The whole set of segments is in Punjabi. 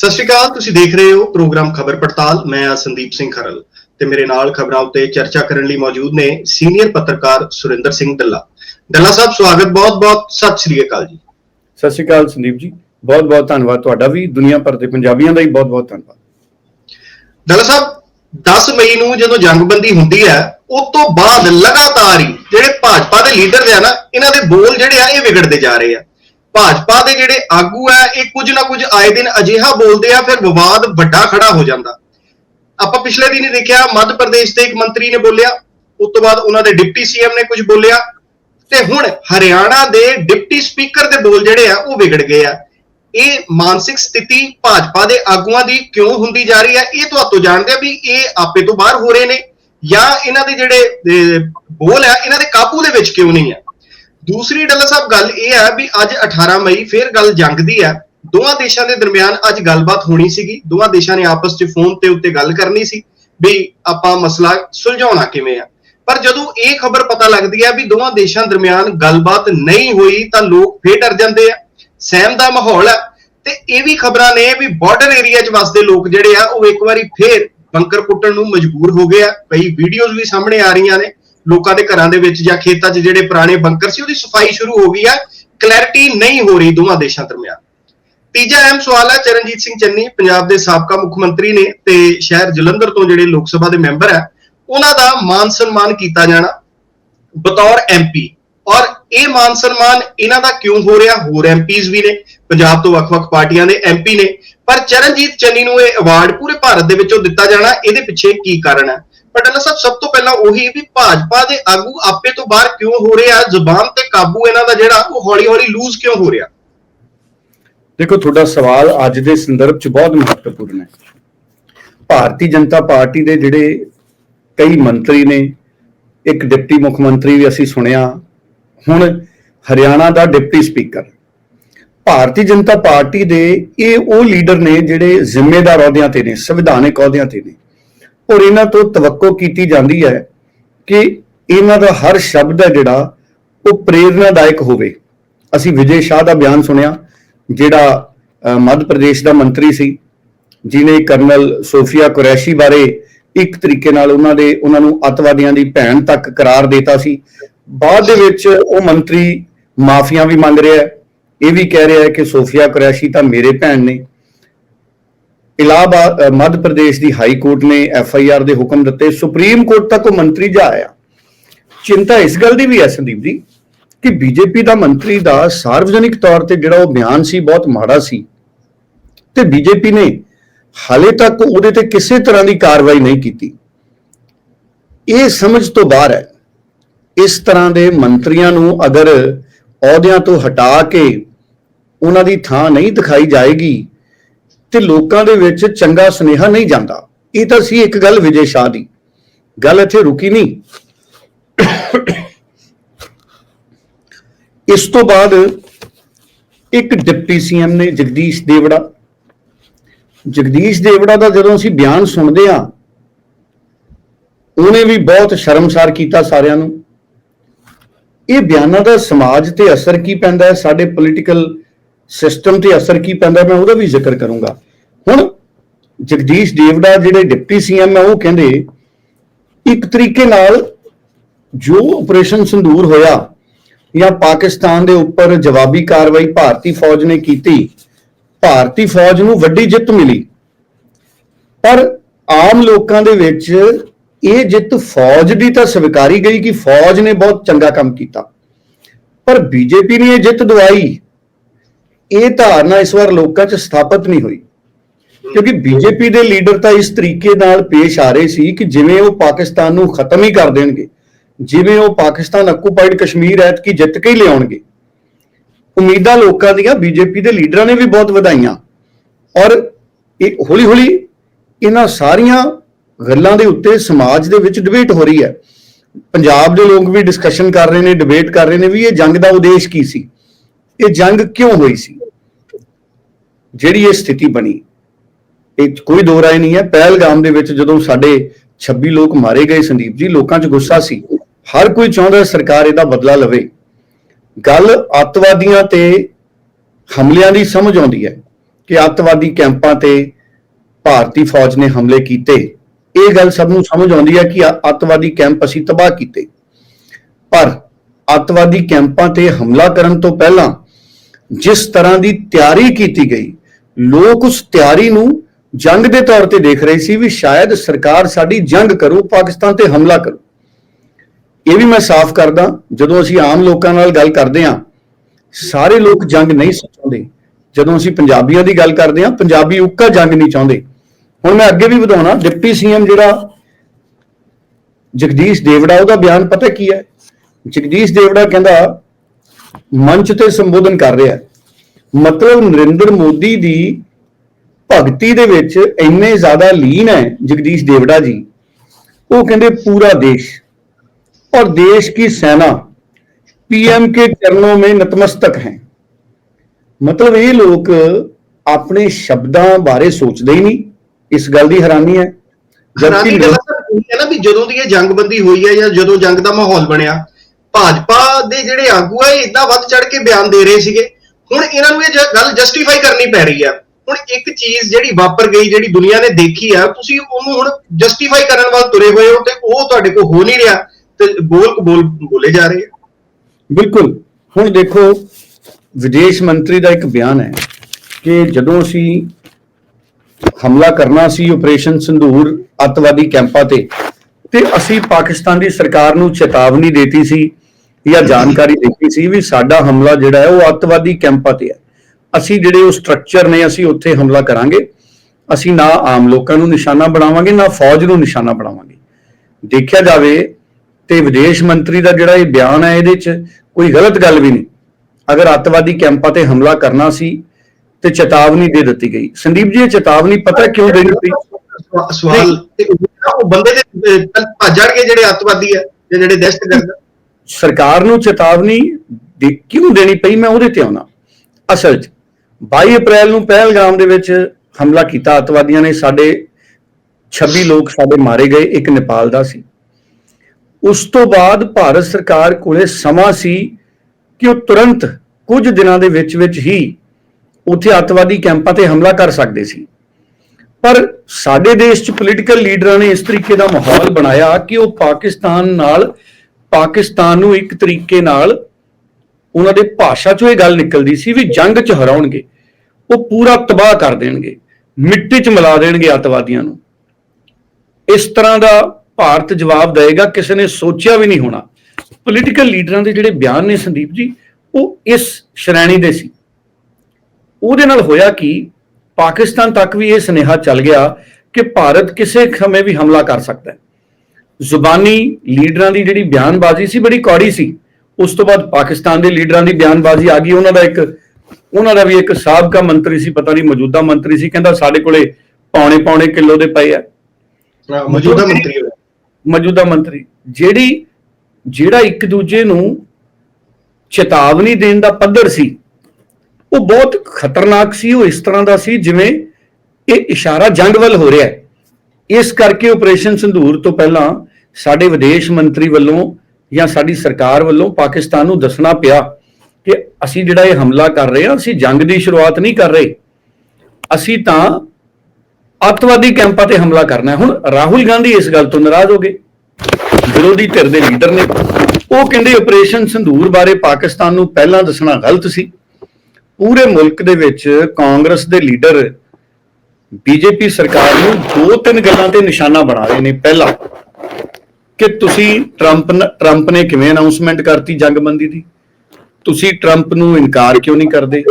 ਸਤਿ ਸ਼੍ਰੀ ਅਕਾਲ ਤੁਸੀਂ ਦੇਖ ਰਹੇ ਹੋ ਪ੍ਰੋਗਰਾਮ ਖਬਰ ਪੜਤਾਲ। ਮੈਂ ਆ ਸੰਦੀਪ ਸਿੰਘ ਖਰਲ ਤੇ ਮੇਰੇ ਨਾਲ ਖਬਰਾਂ ਉੱਤੇ ਚਰਚਾ ਕਰਨ ਲਈ ਮੌਜੂਦ ਨੇ ਸੀਨੀਅਰ ਪੱਤਰਕਾਰ ਸੁਰਿੰਦਰ ਸਿੰਘ ਡੱਲਾ। ਡੱਲਾ ਸਾਹਿਬ ਸਵਾਗਤ ਬਹੁਤ-ਬਹੁਤ ਸਤਿ ਸ਼੍ਰੀ ਅਕਾਲ ਜੀ। ਸਤਿ ਸ਼੍ਰੀ ਅਕਾਲ ਸੰਦੀਪ ਜੀ ਬਹੁਤ ਬਹੁਤ ਧੰਨਵਾਦ ਤੁਹਾਡਾ ਵੀ ਦੁਨੀਆ ਭਰ ਦੇ ਪੰਜਾਬੀਆਂ ਦਾ ਹੀ ਬਹੁਤ ਬਹੁਤ ਧੰਨਵਾਦ। ਡੱਲਾ ਸਾਹਿਬ 10 ਮਈ ਨੂੰ ਜਦੋਂ ਜੰਗਬੰਦੀ ਹੁੰਦੀ ਹੈ ਉਸ ਤੋਂ ਬਾਅਦ ਲਗਾਤਾਰ ਹੀ ਜਿਹੜੇ ਭਾਜਪਾ ਦੇ ਲੀਡਰ ਨੇ ਨਾ ਇਹਨਾਂ ਦੇ ਬੋਲ ਜਿਹੜੇ ਆ ਇਹ ਵਿਗੜਦੇ ਜਾ ਰਹੇ ਆ। ਭਾਜਪਾ ਦੇ ਜਿਹੜੇ ਆਗੂ ਹੈ ਇਹ ਕੁਝ ਨਾ ਕੁਝ ਆਏ ਦਿਨ ਅਜਿਹਾ ਬੋਲਦੇ ਆ, ਫਿਰ ਵਿਵਾਦ ਵੱਡਾ ਖੜਾ ਹੋ ਜਾਂਦਾ। ਆਪਾਂ ਪਿਛਲੇ ਦਿਨ ਹੀ ਦੇਖਿਆ, ਮੱਧ ਪ੍ਰਦੇਸ਼ ਦੇ ਇੱਕ ਮੰਤਰੀ ਨੇ ਬੋਲਿਆ, ਉਸ ਤੋਂ ਬਾਅਦ ਉਹਨਾਂ ਦੇ ਡਿਪਟੀ ਸੀਐਮ ਨੇ ਕੁਝ ਬੋਲਿਆ, ਤੇ ਹੁਣ ਹਰਿਆਣਾ ਦੇ ਡਿਪਟੀ ਸਪੀਕਰ ਦੇ ਬੋਲ ਜਿਹੜੇ ਆ, ਉਹ ਵਿਗੜ ਗਏ ਆ। ਇਹ ਮਾਨਸਿਕ ਸਥਿਤੀ ਭਾਜਪਾ ਦੇ ਆਗੂਆਂ ਦੀ ਕਿਉਂ ਹੁੰਦੀ ਜਾ ਰਹੀ ਹੈ ਇਹ ਤੁਹਾਤੋਂ ਜਾਣਦੇ ਆ ਵੀ ਇਹ ਆਪੇ ਤੋਂ ਬਾਹਰ ਹੋ ਰਹੇ ਨੇ, ਜਾਂ ਇਹਨਾਂ ਦੇ ਜਿਹੜੇ ਬੋਲ ਆ, ਇਹਨਾਂ ਦੇ ਕਾਬੂ ਦੇ ਵਿੱਚ ਕਿਉਂ ਨਹੀਂ ਆ? ਦੂਸਰੀ ਡੱਲਾ ਸਾਹਿਬ ਗੱਲ ਇਹ ਹੈ ਵੀ ਅੱਜ 18 ਮਈ ਫੇਰ ਗੱਲ ਜੰਗ ਦੀ ਹੈ। ਦੋਵਾਂ ਦੇਸ਼ਾਂ ਦੇ ਦਰਮਿਆਨ ਅੱਜ ਗੱਲਬਾਤ ਹੋਣੀ ਸੀਗੀ। ਦੋਵਾਂ ਦੇਸ਼ਾਂ ਨੇ ਆਪਸ 'ਚ ਫੋਨ ਤੇ ਉੱਤੇ ਗੱਲ ਕਰਨੀ ਸੀ ਵੀ ਆਪਾਂ ਮਸਲਾ ਸੁਲਝਾਉਣਾ ਕਿਵੇਂ ਆ। ਪਰ ਜਦੋਂ ਇਹ ਖਬਰ ਪਤਾ ਲੱਗਦੀ ਹੈ ਵੀ ਦੋਵਾਂ ਦੇਸ਼ਾਂ ਦਰਮਿਆਨ ਗੱਲਬਾਤ ਨਹੀਂ ਹੋਈ ਤਾਂ ਲੋਕ ਫੇਰ ਡਰ ਜਾਂਦੇ ਆ। ਸਹਿਮ ਦਾ ਮਾਹੌਲ ਹੈ ਤੇ ਇਹ ਵੀ ਖਬਰਾਂ ਨੇ ਵੀ ਬਾਰਡਰ ਏਰੀਆ 'ਚ ਵਸਦੇ ਲੋਕ ਜਿਹੜੇ ਆ ਉਹ ਇੱਕ ਵਾਰੀ ਫੇਰ ਬੰਕਰ ਪੁੱਟਣ ਨੂੰ ਮਜਬੂਰ ਹੋ ਗਏ ਆ। ਕਈ ਵੀਡੀਓਜ਼ ਵੀ ਸਾਹਮਣੇ ਆ ਰਹੀਆਂ ਨੇ। ਲੋਕਾਂ ਦੇ ਘਰਾਂ ਦੇ ਵਿੱਚ ਜਾਂ ਖੇਤਾਂ 'ਚ ਜਿਹੜੇ ਪੁਰਾਣੇ ਬੰਕਰ ਸੀ, ਉਹਦੀ ਸਫ਼ਾਈ ਸ਼ੁਰੂ ਹੋ ਗਈ ਹੈ ਕਲੈਰਿਟੀ ਨਹੀਂ ਹੋ ਰਹੀ ਦੋਵਾਂ ਦੇਸ਼ਾਂ ਦਰਮਿਆਨ। ਤੀਜਾ ਅਹਿਮ ਸਵਾਲ ਹੈ ਚਰਨਜੀਤ ਸਿੰਘ ਚੰਨੀ, ਪੰਜਾਬ ਦੇ ਸਾਬਕਾ ਮੁੱਖ ਮੰਤਰੀ ਨੇ ਤੇ ਸ਼ਹਿਰ ਜਲੰਧਰ ਤੋਂ ਜਿਹੜੇ ਲੋਕ ਸਭਾ ਦੇ ਮੈਂਬਰ ਹੈ ਉਹਨਾਂ ਦਾ ਮਾਨ ਸਨਮਾਨ ਕੀਤਾ ਜਾਣਾ। ਬਤੌਰ ਐਮਪੀ ਔਰ ਇਹ ਮਾਨ ਸਨਮਾਨ ਇਹਨਾਂ ਦਾ ਕਿਉਂ ਹੋ ਰਿਹਾ? ਹੋਰ ਐਮਪੀਜ਼ ਵੀ ਨੇ, ਪੰਜਾਬ ਤੋਂ ਵੱਖ-ਵੱਖ ਪਾਰਟੀਆਂ ਦੇ ਐਮਪੀ ਨੇ। ਪਰ ਚਰਨਜੀਤ ਚੰਨੀ ਨੂੰ ਇਹ ਅਵਾਰਡ ਪੂਰੇ ਭਾਰਤ ਦੇ ਵਿੱਚੋਂ ਦਿੱਤਾ ਜਾਣਾ, ਇਹਦੇ ਪਿੱਛੇ ਕੀ ਕਾਰਨ ਹੈ ਪਟਨਾ ਸਾਹਿਬ, ਸਭ ਤੋਂ ਪਹਿਲਾਂ ਉਹੀ ਵੀ ਭਾਜਪਾ ਦੇ ਆਗੂ ਆਪੇ ਤੋਂ ਬਾਹਰ ਕਿਉਂ ਹੋ ਰਿਹਾ ਜ਼ੁਬਾਨ ਤੇ ਕਾਬੂ ਇਹਨਾਂ ਦਾ ਜਿਹੜਾ, ਉਹ ਹੌਲੀ-ਹੌਲੀ ਲੂਜ਼ ਕਿਉਂ ਹੋ ਰਿਹਾ? ਦੇਖੋ, ਤੁਹਾਡਾ ਸਵਾਲ ਅੱਜ ਦੇ ਸੰਦਰਭ 'ਚ ਬਹੁਤ ਮਹੱਤਵਪੂਰਨ ਹੈ। ਭਾਰਤੀ ਜਨਤਾ ਪਾਰਟੀ ਦੇ ਜਿਹੜੇ ਕਈ ਮੰਤਰੀ ਨੇ, ਇੱਕ ਡਿਪਟੀ ਮੁੱਖ ਮੰਤਰੀ ਵੀ ਅਸੀਂ ਸੁਣਿਆ, ਹੁਣ ਹਰਿਆਣਾ ਦਾ deputy speaker. Bharatiya Janata party ਦੇ ਇਹ ਉਹ ਲੀਡਰ ਨੇ ਜਿਹੜੇ ਜ਼ਿੰਮੇਦਾਰ ਅਹੁਦਿਆਂ ਤੇ ਨੇ, ਸੰਵਿਧਾਨਕ ਅਹੁਦਿਆਂ ਤੇ ਨੇ। ਔਰ ਇਹਨਾਂ ਤੋਂ ਤਵੱਕੋ ਕੀਤੀ ਜਾਂਦੀ ਹੈ ਕਿ ਇਹਨਾਂ ਦਾ ਹਰ ਸ਼ਬਦ ਹੈ ਜਿਹੜਾ ਉਹ ਪ੍ਰੇਰਨਾਦਾਇਕ ਹੋਵੇ। ਅਸੀਂ ਵਿਜੇ ਸ਼ਾਹ ਦਾ ਬਿਆਨ ਸੁਣਿਆ, ਜਿਹੜਾ ਮੱਧ ਪ੍ਰਦੇਸ਼ ਦਾ ਮੰਤਰੀ ਸੀ, ਜਿਨੇ ਕਰਨਲ ਸੋਫੀਆ ਕੁਰੈਸ਼ੀ ਬਾਰੇ ਇੱਕ ਤਰੀਕੇ ਨਾਲ ਉਹਨਾਂ ਦੇ, ਉਹਨਾਂ ਨੂੰ ਅੱਤਵਾਦੀਆਂ ਦੀ ਭੈਣ ਤੱਕ ਕਰਾਰ ਦਿੱਤਾ ਸੀ। ਬਾਅਦ ਦੇ ਵਿੱਚ ਉਹ ਮੰਤਰੀ ਮਾਫੀਆਂ ਵੀ ਮੰਗ ਰਿਹਾ ਹੈ। ਇਹ ਵੀ ਕਹਿ ਰਿਹਾ ਹੈ ਕਿ ਸੋਫੀਆ ਕੁਰੈਸ਼ੀ ਤਾਂ ਮੇਰੇ ਭੈਣ ਨੇ। ਇਲਾਹਾਬਾਦ ਮੱਧ ਪ੍ਰਦੇਸ਼ ਦੀ ਹਾਈ ਕੋਰਟ ਨੇ ਐਫ ਆਈ ਆਰ ਦੇ ਹੁਕਮ ਦਿੱਤੇ। ਸੁਪਰੀਮ ਕੋਰਟ ਤੱਕ ਉਹ ਮੰਤਰੀ ਜਾ ਆਇਆ। ਚਿੰਤਾ ਇਸ ਗੱਲ ਦੀ ਵੀ ਹੈ ਸੰਦੀਪ ਜੀ ਕਿ ਬੀਜੇਪੀ ਦਾ ਮੰਤਰੀ ਦਾ ਸਾਰਵਜਨਿਕ ਤੌਰ ਤੇ ਜਿਹੜਾ ਉਹ ਬਿਆਨ ਸੀ, ਬਹੁਤ ਮਾੜਾ ਸੀ। ਤੇ ਬੀਜੇਪੀ ਨੇ ਹਾਲੇ ਤੱਕ ਉਹਦੇ ਤੇ ਕਿਸੇ ਤਰ੍ਹਾਂ ਦੀ ਕਾਰਵਾਈ ਨਹੀਂ ਕੀਤੀ। ਇਹ ਸਮਝ ਤੋਂ ਬਾਹਰ ਹੈ। ਇਸ ਤਰ੍ਹਾਂ ਦੇ ਮੰਤਰੀਆਂ ਨੂੰ ਅਗਰ ਅਹੁਦਿਆਂ ਤੋਂ ਹਟਾ ਕੇ ਉਹਨਾਂ ਦੀ ਥਾਂ ਨਹੀਂ ਦਿਖਾਈ ਜਾਏਗੀ ਤੇ ਲੋਕਾਂ ਦੇ ਵਿੱਚ ਚੰਗਾ ਸੁਨੇਹਾ ਨਹੀਂ ਜਾਂਦਾ। ਇਹ ਤਾਂ ਸੀ ਇੱਕ ਗੱਲ ਵਿਜੇ ਸ਼ਾਹ ਦੀ। ਗੱਲ ਇੱਥੇ ਰੁਕੀ ਨਹੀਂ। ਇਸ ਤੋਂ ਬਾਅਦ ਇੱਕ ਡਿਪਟੀ ਸੀਐਮ ਨੇ ਜਗਦੀਸ਼ ਦੇਵੜਾ। ਜਗਦੀਸ਼ ਦੇਵੜਾ ਦਾ ਜਦੋਂ ਅਸੀਂ ਬਿਆਨ ਸੁਣਦੇ ਆ ਉਹਨੇ ਵੀ ਬਹੁਤ ਸ਼ਰਮਸਾਰ ਕੀਤਾ ਸਾਰਿਆਂ ਨੂੰ। ਇਹ ਬਿਆਨਾਂ ਦਾ ਸਮਾਜ ਤੇ ਅਸਰ ਕੀ ਪੈਂਦਾ ਹੈ? ਸਾਡੇ ਪੋਲੀਟੀਕਲ ਸਿਸਟਮ ਤੇ ਅਸਰ ਕੀ ਪੈਂਦਾ ਮੈਂ ਉਹਦਾ ਵੀ ਜ਼ਿਕਰ ਕਰੂੰਗਾ। ਹੁਣ ਜਗਦੀਸ਼ ਦੇਵੜਾ ਜਿਹੜੇ ਡਿਪਟੀ ਸੀਐਮ ਹੈ ਉਹ ਕਹਿੰਦੇ ਇੱਕ ਤਰੀਕੇ ਨਾਲ ਜੋ ਆਪਰੇਸ਼ਨ ਸੰਦੂਰ ਹੋਇਆ ਜਾਂ ਪਾਕਿਸਤਾਨ ਦੇ ਉੱਪਰ ਜਵਾਬੀ ਕਾਰਵਾਈ ਭਾਰਤੀ ਫੌਜ ਨੇ ਕੀਤੀ, ਭਾਰਤੀ ਫੌਜ ਨੂੰ ਵੱਡੀ ਜਿੱਤ ਮਿਲੀ। ਪਰ ਆਮ ਲੋਕਾਂ ਦੇ ਵਿੱਚ ਇਹ ਜਿੱਤ ਫੌਜ ਦੀ ਤਾਂ ਸਵੀਕਾਰੀ ਗਈ ਕਿ ਫੌਜ ਨੇ ਬਹੁਤ ਚੰਗਾ ਕੰਮ ਕੀਤਾ। ਪਰ ਬੀਜੇਪੀ ਨੇ ਇਹ ਜਿੱਤ ਦਵਾਈ। ਇਹ ਧਾਰਨਾ ਇਸ ਵਾਰ ਲੋਕਾਂ 'ਚ ਸਥਾਪਿਤ ਨਹੀਂ ਹੋਈ। ਕਿਉਂਕਿ ਬੀਜੇਪੀ ਦੇ ਲੀਡਰ ਤਾਂ ਇਸ ਤਰੀਕੇ ਨਾਲ ਪੇਸ਼ ਆ ਰਹੇ ਸੀ ਕਿ ਜਿਵੇਂ ਉਹ ਪਾਕਿਸਤਾਨ ਨੂੰ ਖਤਮ ਹੀ ਕਰ ਦੇਣਗੇ, ਜਿਵੇਂ ਉਹ ਪਾਕਿਸਤਾਨ ਆਕੂਪਾਈਡ ਕਸ਼ਮੀਰ ਐਤ ਕੀ ਜਿੱਤ ਕੇ ਹੀ ਲਿਆਉਣਗੇ। ਉਮੀਦਾਂ ਲੋਕਾਂ ਦੀਆਂ ਬੀਜੇਪੀ ਦੇ ਲੀਡਰਾਂ ਨੇ ਵੀ ਬਹੁਤ ਵਧਾਈਆਂ। ਔਰ ਇਹ ਹੌਲੀ ਹੌਲੀ ਇਹਨਾਂ ਸਾਰੀਆਂ ਗੱਲਾਂ ਦੇ ਉੱਤੇ ਸਮਾਜ ਦੇ ਵਿੱਚ ਡਿਬੇਟ ਹੋ ਰਹੀ ਹੈ। ਪੰਜਾਬ ਦੇ ਲੋਕ ਵੀ ਡਿਸਕਸ਼ਨ ਕਰ ਰਹੇ ਨੇ ਡਿਬੇਟ ਕਰ ਰਹੇ ਨੇ ਵੀ ਇਹ ਜੰਗ ਦਾ ਉਦੇਸ਼ ਕੀ ਸੀ। ਇਹ ਜੰਗ ਕਿਉਂ ਹੋਈ ਸੀ? ਜਿਹੜੀ ਇਹ ਸਥਿਤੀ ਬਣੀ, ਇਹ ਕੋਈ ਦੋ ਰਾਏ ਨਹੀਂ ਹੈ। ਪਹਿਲਗਾਮ ਦੇ ਵਿੱਚ ਜਦੋਂ ਸਾਡੇ 26 ਲੋਕ ਮਾਰੇ ਗਏ, ਸੰਦੀਪ ਜੀ, ਲੋਕਾਂ 'ਚ ਗੁੱਸਾ ਸੀ। ਹਰ ਕੋਈ ਚਾਹੁੰਦਾ ਸਰਕਾਰ ਇਹਦਾ ਬਦਲਾ ਲਵੇ। ਗੱਲ ਅੱਤਵਾਦੀਆਂ ਤੇ ਹਮਲਿਆਂ ਦੀ ਸਮਝ ਆਉਂਦੀ ਹੈ ਕਿ ਅੱਤਵਾਦੀ ਕੈਂਪਾਂ ਤੇ ਭਾਰਤੀ ਫੌਜ ਨੇ ਹਮਲੇ ਕੀਤੇ। ਇਹ ਗੱਲ ਸਭ ਨੂੰ ਸਮਝ ਆਉਂਦੀ ਹੈ ਕਿ ਅੱਤਵਾਦੀ ਕੈਂਪ ਅਸੀਂ ਤਬਾਹ ਕੀਤੇ। ਪਰ ਅੱਤਵਾਦੀ ਕੈਂਪਾਂ ਤੇ ਹਮਲਾ ਕਰਨ ਤੋਂ ਪਹਿਲਾਂ ਜਿਸ ਤਰ੍ਹਾਂ ਦੀ ਤਿਆਰੀ ਕੀਤੀ ਗਈ, ਲੋਕ ਉਸ ਤਿਆਰੀ ਨੂੰ ਜੰਗ ਦੇ ਤੌਰ ਤੇ ਦੇਖ ਰਹੇ ਸੀ ਵੀ ਸ਼ਾਇਦ ਸਰਕਾਰ ਸਾਡੀ ਜੰਗ ਕਰੂ, ਪਾਕਿਸਤਾਨ ਤੇ ਹਮਲਾ ਕਰੂ। ਇਹ ਵੀ ਮੈਂ ਸਾਫ਼ ਕਰਦਾ, ਜਦੋਂ ਅਸੀਂ ਆਮ ਲੋਕਾਂ ਨਾਲ ਗੱਲ ਕਰਦੇ ਹਾਂ, ਸਾਰੇ ਲੋਕ ਜੰਗ ਨਹੀਂ ਚਾਹੁੰਦੇ। ਜਦੋਂ ਅਸੀਂ ਪੰਜਾਬੀਆਂ ਦੀ ਗੱਲ ਕਰਦੇ ਹਾਂ, ਪੰਜਾਬੀ ਉੱਕਾ ਜੰਗ ਨਹੀਂ ਚਾਹੁੰਦੇ। ਹੁਣ ਮੈਂ ਅੱਗੇ ਵੀ ਵਧਾਉਣਾ, ਡਿਪਟੀ ਸੀਐਮ ਜਿਹੜਾ ਜਗਦੀਸ਼ ਦੇਵੜਾ, ਉਹਦਾ ਬਿਆਨ ਪਤਾ ਕੀ ਹੈ? ਜਗਦੀਸ਼ ਦੇਵੜਾ ਕਹਿੰਦਾ ਮੰਚ ਤੇ ਸੰਬੋਧਨ ਕਰ ਰਿਹਾ ਹੈ ਮਤਲਬ ਨਰਿੰਦਰ ਮੋਦੀ ਦੀ ਭਗਤੀ ਦੇ ਵਿੱਚ ਇੰਨੇ ਜ਼ਿਆਦਾ ਲੀਨ ਹੈ ਜਗਦੀਸ਼ ਦੇਵੜਾ ਜੀ ਉਹ ਕਹਿੰਦੇ ਪੂਰਾ ਦੇਸ਼ और देश की सेना पीएम के चरणों में नतमस्तक हैं ਮਤਲਬ ਇਹ ਲੋਕ ਆਪਣੇ ਸ਼ਬਦਾਂ ਬਾਰੇ ਸੋਚਦੇ ਹੀ ਨਹੀਂ ਇਸ ਗੱਲ ਦੀ ਹੈਰਾਨੀ ਹੈ ਹੈਰਾਨੀ ਜਦਕਿ ਗੱਲ ਸਰ ਇਹ ਹੈ ਨਾ ਵੀ ਜਦੋਂ ਦੀ ਇਹ ਜੰਗਬੰਦੀ ਹੋਈ ਹੈ ਜਾਂ ਜਦੋਂ ਜੰਗ ਦਾ ਮਾਹੌਲ ਬਣਿਆ ਭਾਜਪਾ ਦੇ ਜਿਹੜੇ ਆਗੂ ਆ, ਇਹ ਇਦਾਂ ਵੱਧ ਚੜ ਕੇ ਬਿਆਨ ਦੇ ਰਹੇ ਸੀਗੇ। ਹੁਣ ਇਹਨਾਂ ਨੂੰ ਇਹ ਜ- ਗੱਲ ਜਸਟੀਫਾਈ ਕਰਨੀ ਪੈ ਰਹੀ ਆ। ਹੁਣ ਇੱਕ ਚੀਜ਼ ਜਿਹੜੀ ਵਾਪਰ ਗਈ, ਜਿਹੜੀ ਦੁਨੀਆ ਨੇ ਦੇਖੀ ਆ, ਤੁਸੀਂ ਉਹਨੂੰ ਹੁਣ ਜਸਟੀਫਾਈ ਕਰਨ ਵੱਲ ਤੁਰੇ ਹੋਏ ਹੋ ਤੇ ਉਹ ਤੁਹਾਡੇ ਕੋਲ ਹੋ ਨਹੀਂ ਰਿਹਾ ਤੇ ਬੋਲ ਕਬੋਲ ਬੋਲੇ ਜਾ ਰਹੇ ਆ। ਬਿਲਕੁਲ। ਹੁਣ ਦੇਖੋ, ਵਿਦੇਸ਼ ਮੰਤਰੀ ਦਾ ਇੱਕ ਬਿਆਨ ਹੈ ਕਿ ਜਦੋਂ ਅਸੀਂ ਹਮਲਾ ਕਰਨਾ ਸੀ ਆਪਰੇਸ਼ਨ ਸੰਧੂਰ ਅੱਤਵਾਦੀ ਕੈਂਪਾਂ ਤੇ ਤੇ ਅਸੀਂ ਪਾਕਿਸਤਾਨ ਦੀ ਸਰਕਾਰ ਨੂੰ ਚੇਤਾਵਨੀ ਦਿੱਤੀ ਸੀ ਜਾਂ ਜਾਣਕਾਰੀ ਦਿੱਤੀ ਸੀ ਵੀ ਸਾਡਾ ਹਮਲਾ ਜਿਹੜਾ ਹੈ ਉਹ ਅੱਤਵਾਦੀ ਕੈਂਪਾਂ ਤੇ ਹੈ। ਅਸੀਂ ਜਿਹੜੇ ਉਹ ਸਟਰਕਚਰ ਨੇ ਅਸੀਂ ਉੱਥੇ ਹਮਲਾ ਕਰਾਂਗੇ। ਅਸੀਂ ਨਾ ਆਮ ਲੋਕਾਂ ਨੂੰ ਨਿਸ਼ਾਨਾ ਬਣਾਵਾਂਗੇ ਨਾ ਫੌਜ ਨੂੰ ਨਿਸ਼ਾਨਾ ਬਣਾਵਾਂਗੇ। ਦੇਖਿਆ ਜਾਵੇ ਤੇ ਵਿਦੇਸ਼ ਮੰਤਰੀ ਦਾ ਜਿਹੜਾ ਇਹ ਬਿਆਨ ਹੈ ਇਹਦੇ 'ਚ ਕੋਈ ਗਲਤ ਗੱਲ ਵੀ ਨਹੀਂ। ਅਗਰ ਅੱਤਵਾਦੀ ਕੈਂਪਾਂ ਤੇ ਹਮਲਾ ਕਰਨਾ ਸੀ ਤੇ ਚੇਤਾਵਨੀ ਦੇ ਦਿੱਤੀ ਗਈ। ਸੰਦੀਪ ਜੀ ਇਹ ਚੇਤਾਵਨੀ ਪਤਾ ਕਿਉਂ ਦੇਣੀ ਪਈ ਸਵਾ- ਸਵਾਲ ਤੇ ਉਹ ਬੰਦੇ ਦੇ ਭੱਜ ਜਾਣਗੇ ਜਿਹੜੇ ਅੱਤਵਾਦੀ ਆ ਜਾਂ ਜਿਹੜੇ ਦਹਿਸ਼ਤਗਰਦ। ਸਰਕਾਰ ਨੂੰ ਚੇਤਾਵਨੀ ਦੇ- ਕਿਉਂ ਦੇਣੀ ਪਈ? ਮੈਂ ਉਹਦੇ ਤੇ ਆਉਣਾ। ਅਸਲ 'ਚ 22 ਅਪ੍ਰੈਲ ਨੂੰ ਪਹਿਲਗਾਮ ਦੇ ਵਿੱਚ ਹਮਲਾ ਕੀਤਾ, ਅੱਤਵਾਦੀਆਂ ਨੇ ਸਾਡੇ 26 ਲੋਕ ਸਾਡੇ ਮਾਰੇ ਗਏ, ਇੱਕ ਨੇਪਾਲ ਦਾ ਸੀ। ਉਸ ਤੋਂ ਬਾਅਦ ਭਾਰਤ ਸਰਕਾਰ ਕੋਲੇ ਸਮਾਂ ਸੀ ਕਿ ਉਹ ਤੁਰੰਤ ਕੁਝ ਦਿਨਾਂ ਦੇ ਵਿੱਚ ਵਿੱਚ ਹੀ ਉੱਥੇ ਅੱਤਵਾਦੀ ਕੈਂਪਾਂ ਤੇ ਹਮਲਾ ਕਰ ਸਕਦੇ ਸੀ। ਪਰ ਸਾਡੇ ਦੇਸ਼ 'ਚ ਪੋਲੀਟੀਕਲ ਲੀਡਰਾਂ ਨੇ ਇਸ ਤਰੀਕੇ ਦਾ ਮਾਹੌਲ ਬਣਾਇਆ ਕਿ ਉਹ ਪਾਕਿਸਤਾਨ ਨਾਲ ਪਾਕਿਸਤਾਨ ਨੂੰ ਇੱਕ ਤਰੀਕੇ ਨਾਲ ਉਹਨਾਂ ਦੇ ਭਾਸ਼ਾ 'ਚੋਂ ਇਹ ਗੱਲ ਨਿਕਲਦੀ ਸੀ ਵੀ ਜੰਗ 'ਚ ਹਰਾਉਣਗੇ, ਉਹ ਪੂਰਾ ਤਬਾਹ ਕਰ ਦੇਣਗੇ, ਮਿੱਟੀ 'ਚ ਮਿਲਾ ਦੇਣਗੇ ਅੱਤਵਾਦੀਆਂ ਨੂੰ। ਇਸ ਤਰ੍ਹਾਂ ਦਾ ਭਾਰਤ ਜਵਾਬ ਦੇਵੇਗਾ, ਕਿਸੇ ਨੇ ਸੋਚਿਆ ਵੀ ਨਹੀਂ ਹੋਣਾ। ਪੋਲੀਟੀਕਲ ਲੀਡਰਾਂ ਦੇ ਜਿਹੜੇ ਬਿਆਨ ਨੇ ਸੰਦੀਪ ਜੀ, ਉਹ ਇਸ ਸ਼੍ਰੇਣੀ ਦੇ ਸੀ। ਉਹਦੇ ਨਾਲ ਹੋਇਆ ਕਿ, ਪਾਕਿਸਤਾਨ ਤੱਕ ਵੀ ਇਹ ਸੁਨੇਹਾ ਚੱਲ ਗਿਆ ਕਿ ਭਾਰਤ ਕਿਸੇ ਸਮੇਂ ਵੀ ਹਮਲਾ ਕਰ ਸਕਦਾ ਹੈ। ਜ਼ੁਬਾਨੀ ਲੀਡਰਾਂ ਦੀ ਜਿਹੜੀ ਬਿਆਨਬਾਜ਼ੀ ਸੀ ਬੜੀ ਕੌੜੀ ਸੀ। ਉਸ ਤੋਂ ਬਾਅਦ ਪਾਕਿਸਤਾਨ ਦੇ ਲੀਡਰਾਂ ਦੀ ਬਿਆਨਬਾਜ਼ੀ ਆ ਗਈ। ਉਹਨਾਂ ਦਾ ਇੱਕ ਉਹਨਾਂ ਦਾ ਵੀ ਇੱਕ ਸਾਬਕਾ ਮੰਤਰੀ ਸੀ ਪਤਾ ਨਹੀਂ ਮੌਜੂਦਾ ਮੰਤਰੀ ਸੀ। ਕਹਿੰਦਾ ਸਾਡੇ ਕੋਲੇ ਪੌਣੇ ਪੌਣੇ ਕਿਲੋ ਦੇ ਪਏ ਆ। ਮੌਜੂਦਾ ਮੰਤਰੀ ਮੌਜੂਦਾ ਮੰਤਰੀ। ਜਿਹੜੀ ਜਿਹੜਾ ਇੱਕ ਦੂਜੇ ਨੂੰ ਚੇਤਾਵਨੀ ਦੇਣ ਦਾ ਪੱਧਰ ਸੀ ਉਹ ਬਹੁਤ ਖਤਰਨਾਕ ਸੀ। ਉਹ ਇਸ ਤਰ੍ਹਾਂ ਦਾ ਸੀ ਜਿਵੇਂ ਇਹ ਇਸ਼ਾਰਾ ਜੰਗ ਵੱਲ ਹੋ ਰਿਹਾ ਹੈ। ਇਸ ਕਰਕੇ ਆਪਰੇਸ਼ਨ ਸੰਧੂਰ ਤੋਂ ਪਹਿਲਾਂ ਸਾਡੇ ਵਿਦੇਸ਼ ਮੰਤਰੀ ਵੱਲੋਂ ਜਾਂ ਸਾਡੀ ਸਰਕਾਰ ਵੱਲੋਂ ਪਾਕਿਸਤਾਨ ਨੂੰ ਦੱਸਣਾ ਪਿਆ ਕਿ ਅਸੀਂ ਜਿਹੜਾ ਇਹ ਹਮਲਾ ਕਰ ਰਹੇ ਹਾਂ, ਅਸੀਂ ਜੰਗ ਦੀ ਸ਼ੁਰੂਆਤ ਨਹੀਂ ਕਰ ਰਹੇ। ਅਸੀਂ ਤਾਂ ਅੱਤਵਾਦੀ ਕੈਂਪਾਂ ਤੇ ਹਮਲਾ ਕਰਨਾ ਹੈ। ਹੁਣ ਰਾਹੁਲ ਗਾਂਧੀ ਇਸ ਗੱਲ ਤੋਂ ਨਾਰਾਜ਼ ਹੋ ਗਏ। ਵਿਰੋਧੀ ਧਿਰ ਦੇ ਲੀਡਰ ਨੇ ਉਹ ਕਹਿੰਦੇ ਆਪਰੇਸ਼ਨ ਸੰਧੂਰ ਬਾਰੇ ਪਾਕਿਸਤਾਨ ਨੂੰ ਪਹਿਲਾਂ ਦੱਸਣਾ ਗਲਤ ਸੀ। ਪੂਰੇ ਮੁਲਕ ਦੇ ਵਿੱਚ ਕਾਂਗਰਸ ਦੇ ਲੀਡਰ ਬੀਜੇਪੀ ਸਰਕਾਰ ਨੂੰ ਦੋ ਤਿੰਨ ਗੱਲਾਂ ਤੇ ਨਿਸ਼ਾਨਾ ਬਣਾ ਰਹੇ ਨੇ। ਪਹਿਲਾ ਕਿ ਤੁਸੀਂ ਟਰੰਪ ਟਰੰਪ ਨੇ ਕਿਵੇਂ ਅਨਾਉਂਸਮੈਂਟ ਕਰਤੀ ਜੰਗਬੰਦੀ ਦੀ? ਤੁਸੀਂ ਟਰੰਪ ਨੂੰ ਇਨਕਾਰ ਕਿਉਂ ਨਹੀਂ ਕਰਦੇ?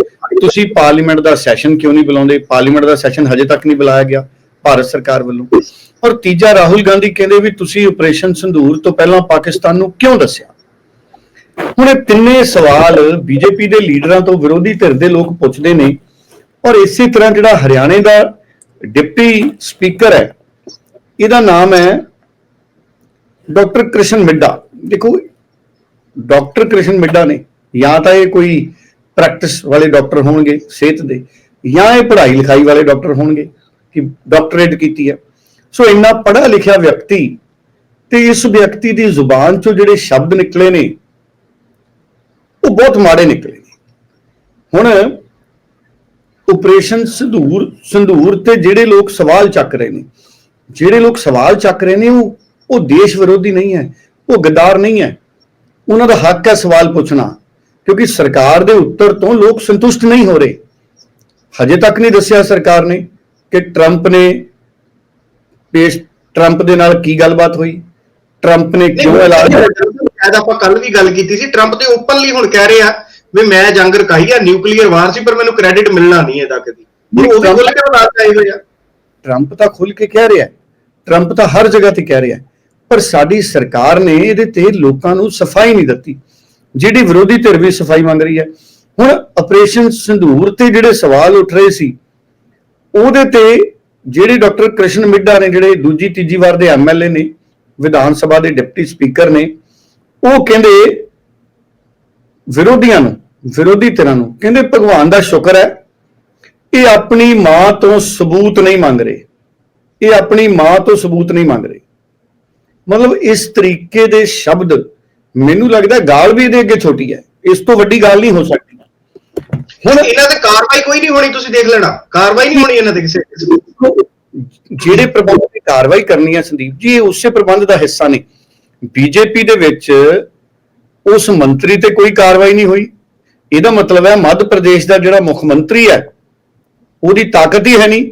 ਤੁਸੀਂ ਪਾਰਲੀਮੈਂਟ ਦਾ ਸੈਸ਼ਨ ਕਿਉਂ ਨਹੀਂ ਬੁਲਾਉਂਦੇ? ਪਾਰਲੀਮੈਂਟ ਦਾ ਸੈਸ਼ਨ ਹਜੇ ਤੱਕ ਨਹੀਂ ਬੁਲਾਇਆ ਗਿਆ ਭਾਰਤ ਸਰਕਾਰ ਵੱਲੋਂ। ਔਰ ਤੀਜਾ, ਰਾਹੁਲ ਗਾਂਧੀ ਕਹਿੰਦੇ ਵੀ ਤੁਸੀਂ ਆਪਰੇਸ਼ਨ ਸੰਧੂਰ ਤੋਂ ਪਹਿਲਾਂ ਪਾਕਿਸਤਾਨ ਨੂੰ ਕਿਉਂ ਦੱਸਿਆ? ਹੁਣ ਇਹ ਤਿੰਨੇ ਸਵਾਲ ਬੀਜੇਪੀ ਦੇ ਲੀਡਰਾਂ ਤੋਂ ਵਿਰੋਧੀ ਧਿਰ ਦੇ ਲੋਕ ਪੁੱਛਦੇ ਨੇ। ਔਰ ਇਸੇ ਤਰ੍ਹਾਂ ਜਿਹੜਾ ਹਰਿਆਣੇ ਦਾ ਡਿਪਟੀ ਸਪੀਕਰ ਹੈ, ਇਹਦਾ ਨਾਮ ਹੈ ਡਾਕਟਰ ਕ੍ਰਿਸ਼ਨ ਮਿੱਡਾ। ਦੇਖੋ, ਡਾਕਟਰ ਕ੍ਰਿਸ਼ਨ ਮਿੱਡਾ ਨੇ ਜਾਂ ਤਾਂ ਇਹ ਕੋਈ ਪ੍ਰੈਕਟਿਸ ਵਾਲੇ ਡਾਕਟਰ ਹੋਣਗੇ ਸਿਹਤ ਦੇ, ਜਾਂ ਇਹ ਪੜ੍ਹਾਈ ਲਿਖਾਈ ਵਾਲੇ ਡਾਕਟਰ ਹੋਣਗੇ ਕਿ ਡਾਕਟਰੇਟ ਕੀਤੀ ਹੈ। ਸੋ ਇੰਨਾ ਪੜ੍ਹਿਆ ਲਿਖਿਆ ਵਿਅਕਤੀ ਤੇ ਇਸ ਵਿਅਕਤੀ ਦੀ ਜ਼ੁਬਾਨ ਚੋਂ ਜਿਹੜੇ ਸ਼ਬਦ ਨਿਕਲੇ ਨੇ, ਉਹ ਬਹੁਤ ਮਾੜੇ ਨਿਕਲੇ ਨੇ। ਹੁਣ ਆਪਰੇਸ਼ਨ ਸੰਧੂਰ ਸੰਧੂਰ ਤੇ ਜਿਹੜੇ ਲੋਕ ਸਵਾਲ ਚੱਕ ਰਹੇ ਨੇ, ਜਿਹੜੇ ਲੋਕ ਸਵਾਲ ਚੱਕ ਰਹੇ ਨੇ, ਉਹ ਉਹ ਦੇਸ਼ ਵਿਰੋਧੀ ਨਹੀਂ ਹੈ ਉਹ ਗਦਾਰ ਨਹੀਂ ਹੈ। ਉਹਨਾਂ ਦਾ ਹੱਕ ਹੈ ਸਵਾਲ ਪੁੱਛਣਾ ਕਿਉਂਕਿ ਸਰਕਾਰ ਦੇ ਉੱਤਰ ਤੋਂ ਲੋਕ ਸੰਤੁਸ਼ਟ ਨਹੀਂ ਹੋ ਰਹੇ। ਹਜੇ ਤੱਕ ਨਹੀਂ ਦੱਸਿਆ ਸਰਕਾਰ ਨੇ ਕਿ ਟਰੰਪ ਨੇ ਪੇਸ਼ ਟਰੰਪ ਦੇ ਨਾਲ ਕੀ ਗੱਲਬਾਤ ਹੋਈ ਟਰੰਪ ਨੇ ਕਿਉਂ ਐਲਾਨ ਸ਼ਾਇਦ ਆਪਾਂ ਕੱਲ ਵੀ ਗੱਲ ਕੀਤੀ ਸੀ ਟਰੰਪ ਤੇ ਓਪਨਲੀ ਹੁਣ ਕਹਿ ਰਹੇ ਆ ਵੀ ਮੈਂ ਜੰਗ ਰਕਾਈ ਆ ਨਿਊਕਲੀਅਰ ਵਾਰ ਸੀ ਪਰ ਮੈਨੂੰ ਕ੍ਰੈਡਿਟ ਮਿਲਣਾ ਨਹੀਂ ਇਹਦਾ ਕਦੀ। ਹੋਇਆ ਟਰੰਪ ਤਾਂ ਖੁੱਲ ਕੇ ਕਹਿ ਰਿਹਾ ਟਰੰਪ ਤਾਂ ਹਰ ਜਗ੍ਹਾ ਤੇ ਕਹਿ ਰਿਹਾ ਪਰ ਸਾਡੀ ਸਰਕਾਰ ਨੇ ਇਹਦੇ ਤੇ ਲੋਕਾਂ ਨੂੰ ਸਫ਼ਾਈ ਨਹੀਂ ਦਿੱਤੀ। ਜਿਹੜੀ ਵਿਰੋਧੀ ਧਿਰ ਵੀ ਸਫ਼ਾਈ ਮੰਗ ਰਹੀ ਹੈ। ਹੁਣ ਆਪਰੇਸ਼ਨ ਸੰਧੂਰ ਤੇ ਜਿਹੜੇ ਸਵਾਲ ਉੱਠ ਰਹੇ ਸੀ, ਉਹਦੇ ਤੇ ਜਿਹੜੇ ਡਾਕਟਰ ਕ੍ਰਿਸ਼ਨ ਮਿੱਡਾ ਨੇ, ਜਿਹੜੇ ਦੂਜੀ ਤੀਜੀ ਵਾਰ ਦੇ ਐਮਐਲਏ ਨੇ, ਵਿਧਾਨ ਸਭਾ ਦੇ ਡਿਪਟੀ ਸਪੀਕਰ ਨੇ, ਉਹ ਕਹਿੰਦੇ ਵਿਰੋਧੀਆਂ ਨੂੰ, ਵਿਰੋਧੀ ਧਿਰਾਂ ਨੂੰ, ਕਹਿੰਦੇ ਭਗਵਾਨ ਦਾ ਸ਼ੁਕਰ ਹੈ, ਇਹ ਆਪਣੀ ਮਾਂ ਤੋਂ ਸਬੂਤ ਨਹੀਂ ਮੰਗ ਰਹੇ। ਇਹ ਆਪਣੀ ਮਾਂ ਤੋਂ ਸਬੂਤ ਨਹੀਂ ਮੰਗ ਰਹੇ। ਮਤਲਬ ਇਸ ਤਰੀਕੇ ਦੇ ਸ਼ਬਦ ਮੈਨੂੰ ਲੱਗਦਾ ਗਾਲ ਵੀ ਇਹਦੇ ਅੱਗੇ ਛੋਟੀ ਹੈ। ਇਸ ਤੋਂ ਵੱਡੀ ਗੱਲ ਨਹੀਂ ਹੋ ਸਕਦੀ। ਹੁਣ ਇਹਨਾਂ ਤੇ ਕਾਰਵਾਈ ਕੋਈ ਨਹੀਂ ਹੋਣੀ ਤੁਸੀਂ ਦੇਖ ਲੈਣਾ। ਕਾਰਵਾਈ ਨਹੀਂ ਹੋਣੀ ਇਹਨਾਂ ਤੇ ਕਿਸੇ ਜਿਹੜੇ ਪ੍ਰਬੰਧ ਦੀ ਕਾਰਵਾਈ ਕਰਨੀ ਹੈ ਸੰਦੀਪ ਜੀ ਇਹ ਉਸੇ ਪ੍ਰਬੰਧ ਦਾ ਹਿੱਸਾ ਨੇ। ਬੀਜੇਪੀ ਦੇ ਵਿੱਚ ਉਸ ਮੰਤਰੀ ਤੇ ਕੋਈ ਕਾਰਵਾਈ ਨਹੀਂ ਹੋਈ। ਇਹਦਾ ਮਤਲਬ ਹੈ ਮੱਧ ਪ੍ਰਦੇਸ਼ ਦਾ ਜਿਹੜਾ ਮੁੱਖ ਮੰਤਰੀ ਹੈ ਉਹਦੀ ਤਾਕਤ ਹੀ ਹੈ ਨਹੀਂ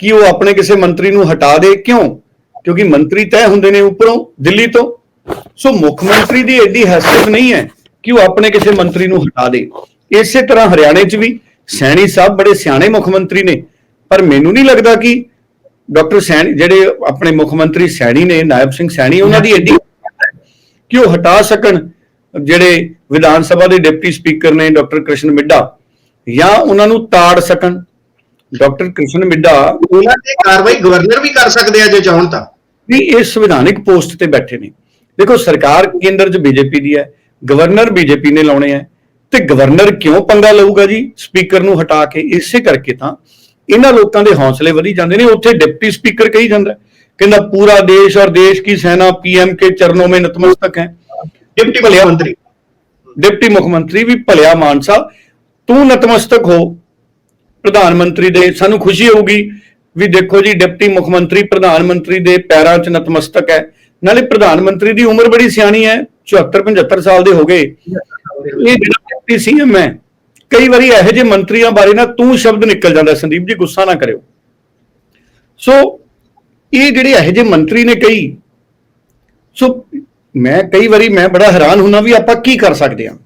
ਕਿ ਉਹ ਆਪਣੇ ਕਿਸੇ ਮੰਤਰੀ ਨੂੰ ਹਟਾ ਦੇ। ਕਿਉਂ? ਕਿਉਂਕਿ ਮੰਤਰੀ ਤੈਅ ਹੁੰਦੇ ਨੇ ਉੱਪਰੋਂ, ਦਿੱਲੀ ਤੋਂ। ਸੋ ਮੁੱਖ ਮੰਤਰੀ ਦੀ ਐਡੀ ਹੈਸੀਅਤ ਨਹੀਂ ਹੈ ਕਿ ਉਹ ਆਪਣੇ ਕਿਸੇ ਮੰਤਰੀ ਨੂੰ ਹਟਾ ਦੇ। ਇਸੇ ਤਰ੍ਹਾਂ ਹਰਿਆਣੇ 'ਚ ਵੀ ਸੈਣੀ ਸਾਹਿਬ ਬੜੇ ਸਿਆਣੇ ਮੁੱਖ ਮੰਤਰੀ ਨੇ। ਪਰ ਮੈਨੂੰ ਨਹੀਂ ਲੱਗਦਾ ਕਿ ਡਾਕਟਰ ਸੈਣੀ, ਜਿਹੜੇ ਆਪਣੇ ਮੁੱਖ ਮੰਤਰੀ ਸੈਣੀ ਨੇ, ਨਾਇਬ ਸਿੰਘ ਸੈਣੀ, ਉਹਨਾਂ ਦੀ ਐਡੀ ਕਿ ਉਹ ਹਟਾ ਸਕਣ। ਜਿਹੜੇ ਵਿਧਾਨ ਸਭਾ ਦੇ ਡਿਪਟੀ ਸਪੀਕਰ ਨੇ ਡਾਕਟਰ ਕ੍ਰਿਸ਼ਨ ਮਿੱਡਾ, ਜਾਂ ਉਹਨਾਂ ਨੂੰ ਤਾੜ ਸਕਣ। ਡਾਕਟਰ ਕ੍ਰਿਸ਼ਨ ਮਿੱਡਾ ਉਹਨਾਂ ਤੇ ਕਾਰਵਾਈ ਗਵਰਨਰ ਵੀ ਕਰ ਸਕਦੇ ਆ ਜੇ ਚਾਹਣ ਤਾਂ। ਵੀ ਇਹ ਸੰਵਿਧਾਨਿਕ ਪੋਸਟ ਤੇ ਬੈਠੇ ਨੇ। ਦੇਖੋ ਸਰਕਾਰ ਕੇਂਦਰ 'ਚ ਬੀਜੇਪੀ ਦੀ ਹੈ ਗਵਰਨਰ ਬੀਜੇਪੀ ਨੇ ਲਾਉਣੇ ਆ ਤੇ ਗਵਰਨਰ ਕਿਉਂ ਪੰਗਾ ਲਊਗਾ ਜੀ? ਸਪੀਕਰ ਨੂੰ ਹਟਾ ਕੇ ਇਸੇ ਕਰਕੇ ਤਾਂ ਇਹਨਾਂ ਲੋਕਾਂ ਦੇ ਹੌਸਲੇ ਵਧੀ ਜਾਂਦੇ ਨੇ। ਉੱਥੇ ਡਿਪਟੀ ਸਪੀਕਰ ਕਹੀ ਜਾਂਦਾ ਕਹਿੰਦਾ ਪੂਰਾ ਦੇਸ਼ ਔਰ ਦੇਸ਼ ਕੀ ਸੈਨਾ ਪੀਐਮ ਕੇ ਚਰਨੋਂ ਮੇ ਨਤਮਸਤਕ ਹੈ। ਡਿਪਟੀ ਭਲਿਆ ਮੰਤਰੀ ਡਿਪਟੀ ਮੁੱਖ ਮੰਤਰੀ ਵੀ ਭਲਿਆ ਮਾਨਸਾ ਤੂੰ ਨਤਮਸਤਕ ਹੋ। ਪ੍ਰਧਾਨ ਮੰਤਰੀ ਦੇ ਸਾਨੂੰ ਖੁਸ਼ੀ ਹੋਊਗੀ। ਵੀ ਦੇਖੋ ਜੀ, ਡਿਪਟੀ ਮੁੱਖ ਮੰਤਰੀ, ਪ੍ਰਧਾਨ ਮੰਤਰੀ ਦੇ ਪੈਰਾਂ 'ਚ ਨਤਮਸਤਕ ਹੈ। ਨਾਲੇ ਪ੍ਰਧਾਨ ਮੰਤਰੀ ਦੀ ਉਮਰ ਬੜੀ ਸਿਆਣੀ ਹੈ 74 75 ਸਾਲ ਦੇ ਹੋ ਗਏ। ਇਹ ਜਿਹੜਾ ਡਿਪਟੀ ਸੀਐਮ ਹੈ, ਕਈ ਵਾਰੀ ਇਹੋ ਜਿਹੇ ਮੰਤਰੀਆਂ ਬਾਰੇ ਨਾ ਤੂੰ ਸ਼ਬਦ ਨਿਕਲ ਜਾਂਦਾ, ਸੰਦੀਪ ਜੀ, ਗੁੱਸਾ ਨਾ ਕਰਿਓ। ਸੋ, ਇਹ ਜਿਹੜੇ ਇਹੋ ਜਿਹੇ ਮੰਤਰੀ ਨੇ ਕਈ, ਸੋ ਮੈਂ ਕਈ ਵਾਰੀ ਮੈਂ ਬੜਾ ਹੈਰਾਨ ਹੁੰਨਾ ਵੀ ਆਪਾਂ ਕੀ ਕਰ ਸਕਦੇ ਹਾਂ।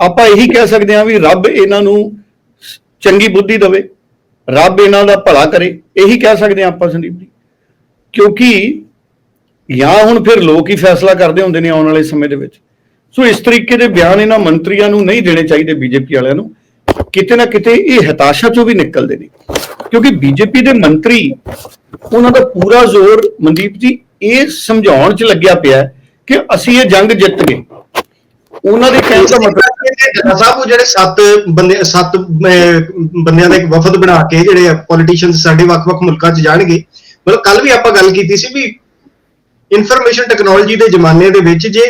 ਆਪਾਂ ਇਹੀ ਕਹਿ ਸਕਦੇ ਹਾਂ ਵੀ ਰੱਬ ਇਹਨਾਂ ਨੂੰ ਚੰਗੀ ਬੁੱਧੀ ਦੇਵੇ। ਰੱਬ ਇਹਨਾਂ ਦਾ ਭਲਾ ਕਰੇ, ਇਹੀ ਕਹਿ ਸਕਦੇ ਹਾਂ ਆਪਾਂ ਸੰਦੀਪ ਜੀ। ਕਿਉਂਕਿ ਜਾਂ ਹੁਣ ਫਿਰ ਲੋਕ ਹੀ ਫੈਸਲਾ ਕਰਦੇ ਹੁੰਦੇ ਨੇ ਆਉਣ ਵਾਲੇ ਸਮੇਂ ਦੇ ਵਿੱਚ। ਸੋ ਇਸ ਤਰੀਕੇ ਦੇ ਬਿਆਨ ਇਹਨਾਂ ਮੰਤਰੀਆਂ ਨੂੰ ਨਹੀਂ ਦੇਣੇ ਚਾਹੀਦੇ ਬੀਜੇਪੀ ਵਾਲਿਆਂ ਨੂੰ। ਕਿਤੇ ਨਾ ਕਿਤੇ ਇਹ ਹਤਾਸ਼ਾ ਚੋਂ ਵੀ ਨਿਕਲਦੇ ਨੇ। ਕਿਉਂਕਿ ਬੀਜੇਪੀ ਦੇ ਮੰਤਰੀ, ਉਹਨਾਂ ਦਾ ਪੂਰਾ ਜ਼ੋਰ ਮਨਦੀਪ ਜੀ, ਇਹ ਸਮਝਾਉਣ 'ਚ ਲੱਗਿਆ ਪਿਆ ਕਿ ਅਸੀਂ ਇਹ ਜੰਗ ਜਿੱਤ ਗਏ। ਉਹਨਾਂ ਦੇ ਕਹਿਣ ਦਾ ਮਤਲਬ ਜੱਟਾ ਸਾਹਿਬ ਉਹ ਜਿਹੜੇ ਸੱਤ ਬੰਦੇ ਸੱਤ ਬੰਦਿਆਂ ਦਾ ਇੱਕ ਵਫਦ ਬਣਾ ਕੇ ਜਿਹੜੇ ਪੋਲੀਟੀਸ਼ੀਅਨਸ ਸਾਡੇ ਵੱਖ-ਵੱਖ ਮੁਲਕਾਂ 'ਚ ਜਾਣਗੇ। ਮਤਲਬ ਕੱਲ ਵੀ ਆਪਾਂ ਗੱਲ ਕੀਤੀ ਸੀ ਵੀ ਇਨਫੋਰਮੇਸ਼ਨ ਟੈਕਨੋਲੋਜੀ ਦੇ ਜ਼ਮਾਨੇ ਦੇ ਵਿੱਚ ਜੇ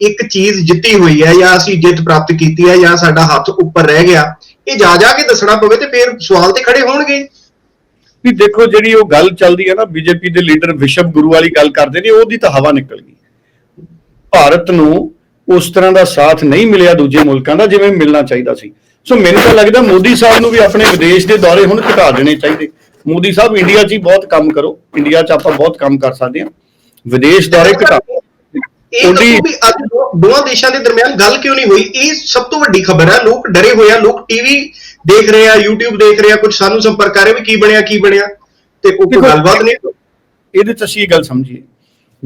ਇੱਕ ਚੀਜ਼ ਜਿੱਤੀ ਹੋਈ ਹੈ ਜਾਂ ਅਸੀਂ ਜਿੱਤ ਪ੍ਰਾਪਤ ਕੀਤੀ ਹੈ ਜਾਂ ਸਾਡਾ ਹੱਥ ਉੱਪਰ ਰਹਿ ਗਿਆ ਇਹ ਜਾ ਜਾ ਕੇ ਦੱਸਣਾ ਪਵੇ ਤੇ ਫਿਰ ਸਵਾਲ ਤੇ ਖੜੇ ਹੋਣਗੇ। ਵੀ ਦੇਖੋ ਜਿਹੜੀ ਉਹ ਗੱਲ ਚੱਲਦੀ ਹੈ ਨਾ ਬੀਜੇਪੀ ਦੇ ਲੀਡਰ ਵਿਸ਼ਵ ਗੁਰੂ ਵਾਲੀ ਗੱਲ ਕਰਦੇ ਨੇ ਉਹਦੀ ਤਾਂ ਹਵਾ ਨਿਕਲ ਗਈ। ਭਾਰਤ ਨੂੰ ਉਸ ਤਰ੍ਹਾਂ ਦਾ ਸਾਥ ਨਹੀਂ ਮਿਲਿਆ ਦੂਜੇ ਮੁਲਕਾਂ ਦਾ ਜਿਵੇਂ ਮਿਲਣਾ ਚਾਹੀਦਾ ਸੀ। ਸੋ ਮੈਨੂੰ ਤਾਂ ਲੱਗਦਾ ਮੋਦੀ ਸਾਹਿਬ ਨੂੰ ਵੀ ਆਪਣੇ ਵਿਦੇਸ਼ ਦੇ ਦੌਰੇ ਹੁਣ ਘਟਾ ਦੇਣੇ ਚਾਹੀਦੇ। ਮੋਦੀ ਸਾਹਿਬ ਇੰਡੀਆ 'ਚ ਹੀ ਬਹੁਤ ਕੰਮ ਕਰੋ। ਇੰਡੀਆ 'ਚ ਆਪਾਂ ਬਹੁਤ ਕੰਮ ਕਰ ਸਕਦੇ ਹਾਂ। ਵਿਦੇਸ਼ ਦੌਰੇ ਘਟਾ ਇਹ ਉਹਦੀ- ਦੋਵਾਂ ਦੇਸ਼ਾਂ ਦੇ ਦਰਮਿਆਨ ਗੱਲ ਕਿਉਂ ਨਹੀਂ ਹੋਈ? ਇਹ ਸਭ ਤੋਂ ਵੱਡੀ ਖਬਰ ਹੈ ਲੋਕ ਡਰੇ ਹੋਏ ਆ। ਲੋਕ ਟੀਵੀ ਦੇਖ ਰਹੇ ਆ YouTube ਦੇਖ ਰਹੇ ਆ ਕੁਝ ਸਾਨੂੰ ਸੰਪਰਕ ਕਰ ਰਹੇ ਵੀ ਕੀ ਬਣਿਆ ਕੀ ਬਣਿਆ। ਤੇ ਕੋਈ ਗੱਲਬਾਤ ਨਹੀਂ ਇਹਦੇ ਚ ਅਸੀਂ ਇਹ ਗੱਲ ਸਮਝੀਏ।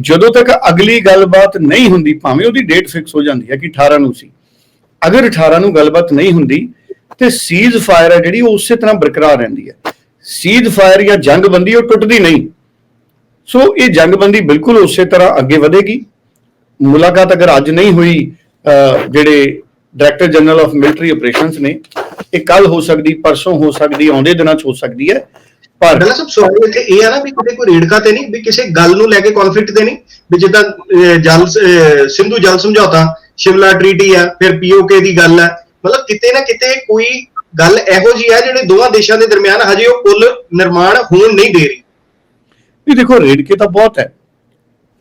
ਜਦੋਂ ਤੱਕ ਅਗਲੀ ਗੱਲਬਾਤ ਨਹੀਂ ਹੁੰਦੀ, ਭਾਵੇਂ ਉਹਦੀ ਡੇਟ ਫਿਕਸ ਹੋ ਜਾਂਦੀ ਹੈ ਕਿ 18 ਨੂੰ ਸੀ। ਅਗਰ 18 ਨੂੰ ਗੱਲਬਾਤ ਨਹੀਂ ਹੁੰਦੀ, ਤੇ ਸੀਜ਼ ਫਾਇਰ ਹੈ ਜਿਹੜੀ ਉਹ ਉਸੇ ਤਰ੍ਹਾਂ ਬਰਕਰਾਰ ਰਹਿੰਦੀ ਹੈ। ਸੀਜ਼ ਫਾਇਰ ਜਾਂ ਜੰਗਬੰਦੀ ਉਹ ਟੁੱਟਦੀ ਨਹੀਂ। ਸੋ ਇਹ ਜੰਗਬੰਦੀ ਬਿਲਕੁਲ ਉਸੇ ਤਰ੍ਹਾਂ ਅੱਗੇ ਵਧੇਗੀ। ਮੁਲਾਕਾਤ ਅਗਰ ਅੱਜ ਨਹੀਂ ਹੋਈ ਜਿਹੜੇ director general of military operations ਨੇ, ਇਹ ਕੱਲ ਹੋ ਸਕਦੀ, ਪਰਸੋਂ ਹੋ ਸਕਦੀ, ਆਉਂਦੇ ਦਿਨਾਂ 'ਚ ਹੋ ਸਕਦੀ ਹੈ। ਡਾਲਾ ਸਾਹਿਬ ਸਵਾਲ ਇੱਥੇ ਇਹ ਆ ਨਾ ਵੀ ਕਿਤੇ ਕੋਈ ਰੇੜਕਾ ਤੇ ਨਹੀਂ ਵੀ ਕਿਸੇ ਗੱਲ ਨੂੰ ਲੈ ਕੇ ਕਨਫਲਿਕਟ ਤੇ ਨਹੀਂ ਵੀ ਜਿੱਦਾਂ ਜਲ ਸਿੰਧੂ ਜਲ ਸਮਝੌਤਾ ਸ਼ਿਮਲਾ ਟ੍ਰੀਟੀ ਆ ਫਿਰ ਪੀਓਕੇ ਦੀ ਗੱਲ ਆ। ਮਤਲਬ ਕਿਤੇ ਨਾ ਕਿਤੇ ਕੋਈ ਗੱਲ ਇਹੋ ਜੀ ਹੈ ਜਿਹੜੇ ਦੋਵਾਂ ਦੇਸ਼ਾਂ ਦੇ ਦਰਮਿਆਨ ਹਜੇ ਉਹ ਪੁਲ ਨਿਰਮਾਣ ਹੋਣ ਨਹੀਂ ਦੇ ਰਹੀ। ਇਹ ਦੇਖੋ ਰੇੜਕੇ ਤਾਂ ਬਹੁਤ ਹੈ।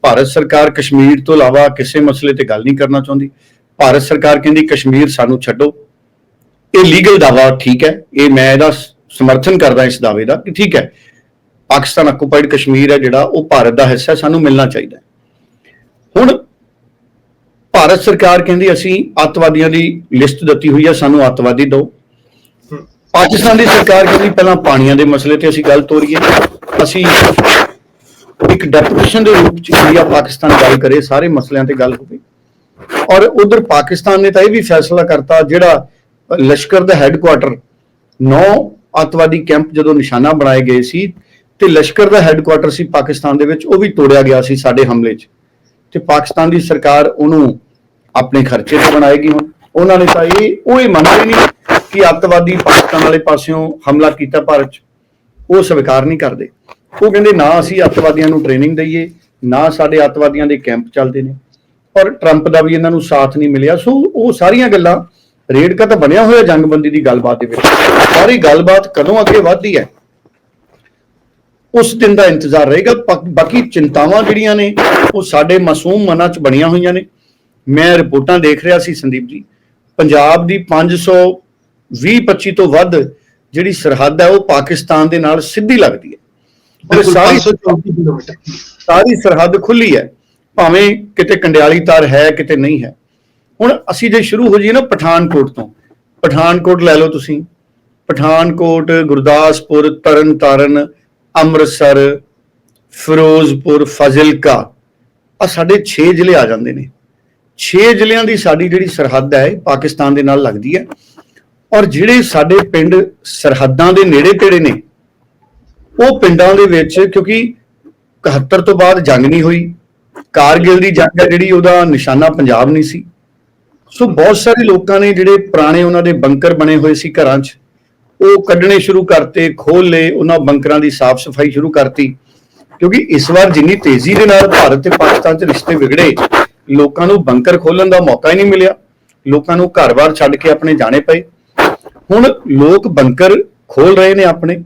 ਭਾਰਤ ਸਰਕਾਰ ਕਸ਼ਮੀਰ ਤੋਂ ਇਲਾਵਾ ਕਿਸੇ ਮਸਲੇ ਤੇ ਗੱਲ ਨਹੀਂ ਕਰਨਾ ਚਾਹੁੰਦੀ। ਭਾਰਤ ਸਰਕਾਰ ਕਹਿੰਦੀ ਕਸ਼ਮੀਰ ਸਾਨੂੰ ਛੱਡੋ। ਇਹ ਲੀਗਲ ਦਾਵਾ ਠੀਕ ਹੈ। ਇਹ ਮੈਂ ਇਹਦਾ ਸਮਰਥਨ ਕਰਦਾ ਇਸ ਦਾਅਵੇ ਦਾ ਕਿ ਠੀਕ ਹੈ, ਪਾਕਿਸਤਾਨ ਆਕੂਪਾਈਡ ਕਸ਼ਮੀਰ ਹੈ ਜਿਹੜਾ, ਉਹ ਭਾਰਤ ਦਾ ਹਿੱਸਾ ਸਾਨੂੰ ਮਿਲਣਾ ਚਾਹੀਦਾ ਹੁਣ ਭਾਰਤ ਸਰਕਾਰ ਕਹਿੰਦੀ ਅਸੀਂ ਅੱਤਵਾਦੀਆਂ ਦੀ ਲਿਸਟ ਦਿੱਤੀ ਹੋਈ ਹੈ, ਸਾਨੂੰ ਅੱਤਵਾਦੀ ਦਿਓ। ਪਾਕਿਸਤਾਨ ਦੀ ਸਰਕਾਰ ਕਹਿੰਦੀ ਪਹਿਲਾਂ ਪਾਣੀਆਂ ਦੇ ਮਸਲੇ ਤੇ ਅਸੀਂ ਗੱਲ ਤੋਰੀਏ। ਅਸੀਂ ਇੱਕ ਡੈਪੂਟੇਸ਼ਨ ਦੇ ਰੂਪ ਚ ਇੰਡੀਆ ਪਾਕਿਸਤਾਨ ਗੱਲ ਕਰੇ, ਸਾਰੇ ਮਸਲਿਆਂ ਤੇ ਗੱਲ ਹੋਵੇ। ਔਰ ਉਧਰ ਪਾਕਿਸਤਾਨ ਨੇ ਤਾਂ ਇਹ ਵੀ ਫੈਸਲਾ ਕਰਤਾ, ਜਿਹੜਾ ਲਸ਼ਕਰ ਦਾ ਹੈੱਡਕੁਆਟਰ ਨੌ ਅੱਤਵਾਦੀ ਕੈਂਪ ਜਦੋਂ ਨਿਸ਼ਾਨਾ ਬਣਾਏ ਗਏ ਸੀ ਤੇ ਲਸ਼ਕਰ ਦਾ ਹੈੱਡਕੁਆਟਰ ਸੀ ਪਾਕਿਸਤਾਨ ਦੇ ਵਿੱਚ, ਉਹ ਵੀ ਤੋੜਿਆ ਗਿਆ ਸੀ ਸਾਡੇ ਹਮਲੇ 'ਚ। ਤੇ ਪਾਕਿਸਤਾਨ ਦੀ ਸਰਕਾਰ ਉਹਨੂੰ ਆਪਣੇ ਖਰਚੇ ਤੇ ਬਣਾਏਗੀ ਹੁਣ। ਉਹਨਾਂ ਨੇ ਤਾਂ ਇਹ ਉਹ ਇਹ ਮੰਨਦੇ ਨਹੀਂ ਕਿ ਅੱਤਵਾਦੀ ਪਾਕਿਸਤਾਨ ਵਾਲੇ ਪਾਸਿਓਂ ਹਮਲਾ ਕੀਤਾ ਭਾਰਤ 'ਚ। ਉਹ ਸਵੀਕਾਰ ਨਹੀਂ ਕਰਦੇ। ਉਹ ਕਹਿੰਦੇ, ਨਾ ਅਸੀਂ ਅੱਤਵਾਦੀਆਂ ਨੂੰ ਟ੍ਰੇਨਿੰਗ ਦਈਏ, ਨਾ ਸਾਡੇ ਅੱਤਵਾਦੀਆਂ ਦੇ ਕੈਂਪ ਚੱਲਦੇ ਨੇ। ਔਰ ਟਰੰਪ ਦਾ ਵੀ ਇਹਨਾਂ ਨੂੰ ਸਾਥ ਨਹੀਂ ਮਿਲਿਆ। ਸੋ ਉਹ ਸਾਰੀਆਂ ਗੱਲਾਂ ਰੇੜਕਾ ਤਾਂ ਬਣਿਆ ਹੋਇਆ ਜੰਗਬੰਦੀ ਦੀ ਗੱਲਬਾਤ ਦੇ ਵਿੱਚ। ਸਾਰੀ ਗੱਲਬਾਤ ਕਦੋਂ ਅੱਗੇ ਵਧਦੀ ਹੈ? ਉਸ ਦਿਨ ਦਾ ਇੰਤਜ਼ਾਰ ਰਹੇਗਾ। ਬਾਕੀ ਚਿੰਤਾਵਾਂ ਜਿਹੜੀਆਂ ਨੇ ਉਹ ਸਾਡੇ ਮਾਸੂਮ ਮਨਾਂ 'ਚ ਬਣੀਆਂ ਹੋਈਆਂ ਨੇ। ਮੈਂ ਰਿਪੋਰਟਾਂ ਦੇਖ ਰਿਹਾ ਸੀ ਸੰਦੀਪ ਜੀ। ਪੰਜਾਬ ਦੀ 520 25 ਤੋਂ ਵੱਧ ਜਿਹੜੀ ਸਰਹੱਦ ਹੈ ਉਹ ਪਾਕਿਸਤਾਨ ਦੇ ਨਾਲ ਸਿੱਧੀ ਲੱਗਦੀ ਹੈ। ਔਰ ਸਾਰੀ 534 ਕਿਲੋਮੀਟਰ। ਸਾਰੀ ਸਰਹੱਦ ਖੁੱਲੀ ਹੈ। ਭਾਵੇਂ ਕਿਤੇ ਕੰਡਿਆਲੀ ਤਾਰ ਹੈ ਕਿਤੇ ਨਹੀਂ ਹੈ। ਹੁਣ ਅਸੀਂ ਜੇ ਸ਼ੁਰੂ ਹੋ ਜਾਈਏ ਨਾ ਪਠਾਨਕੋਟ ਤੋਂ, ਪਠਾਨਕੋਟ ਲੈ ਲਓ ਤੁਸੀਂ, ਪਠਾਨਕੋਟ, ਗੁਰਦਾਸਪੁਰ, ਤਰਨਤਾਰਨ, ਅੰਮ੍ਰਿਤਸਰ, ਫਿਰੋਜ਼ਪੁਰ, ਫਾਜ਼ਿਲਕਾ ਆ ਸਾਡੇ 6 ਜ਼ਿਲ੍ਹੇ ਆ ਜਾਂਦੇ ਨੇ। 6 ਜ਼ਿਲ੍ਹਿਆਂ ਦੀ ਸਾਡੀ ਜਿਹੜੀ ਸਰਹੱਦ ਹੈ, ਇਹ ਪਾਕਿਸਤਾਨ ਦੇ ਨਾਲ ਲੱਗਦੀ ਹੈ। ਔਰ ਜਿਹੜੇ ਸਾਡੇ ਪਿੰਡ ਸਰਹੱਦਾਂ ਦੇ ਨੇੜੇ ਤੇੜੇ ਨੇ, ਉਹ ਪਿੰਡਾਂ ਦੇ ਵਿੱਚ ਕਿਉਂਕਿ 71 ਤੋਂ ਬਾਅਦ ਜੰਗ ਨਹੀਂ ਹੋਈ। ਕਾਰਗਿਲ ਦੀ ਜੰਗ ਹੈ ਜਿਹੜੀ, ਉਹਦਾ ਨਿਸ਼ਾਨਾ ਪੰਜਾਬ ਨਹੀਂ ਸੀ। ਸੋ ਬਹੁਤ ਸਾਰੇ ਲੋਕਾਂ ਨੇ ਜਿਹੜੇ ਪੁਰਾਣੇ ਉਹਨਾਂ ਦੇ ਬੰਕਰ ਬਣੇ ਹੋਏ ਸੀ ਘਰਾਂ 'ਚ, ਉਹ ਕੱਢਣੇ ਸ਼ੁਰੂ ਕਰਤੇ ਖੋਲ ਲਏ, ਉਹਨਾਂ ਬੰਕਰਾਂ ਦੀ ਸਾਫ਼ ਸਫ਼ਾਈ ਸ਼ੁਰੂ ਕਰਤੀ। ਕਿਉਂਕਿ ਇਸ ਵਾਰ ਜਿੰਨੀ ਤੇਜ਼ੀ ਦੇ ਨਾਲ ਭਾਰਤ ਤੇ ਪਾਕਿਸਤਾਨ 'ਚ ਰਿਸ਼ਤੇ ਵਿਗੜੇ, ਲੋਕਾਂ ਨੂੰ ਬੰਕਰ ਖੋਲਣ ਦਾ ਮੌਕਾ ਹੀ ਨਹੀਂ ਮਿਲਿਆ। ਲੋਕਾਂ ਨੂੰ ਘਰ-ਬਾਰ ਛੱਡ ਕੇ ਆਪਣੇ ਜਾਣੇ ਪਏ। ਹੁਣ ਲੋਕ ਬੰਕਰ ਖੋਲ ਰਹੇ ਨੇ ਆਪਣੇ,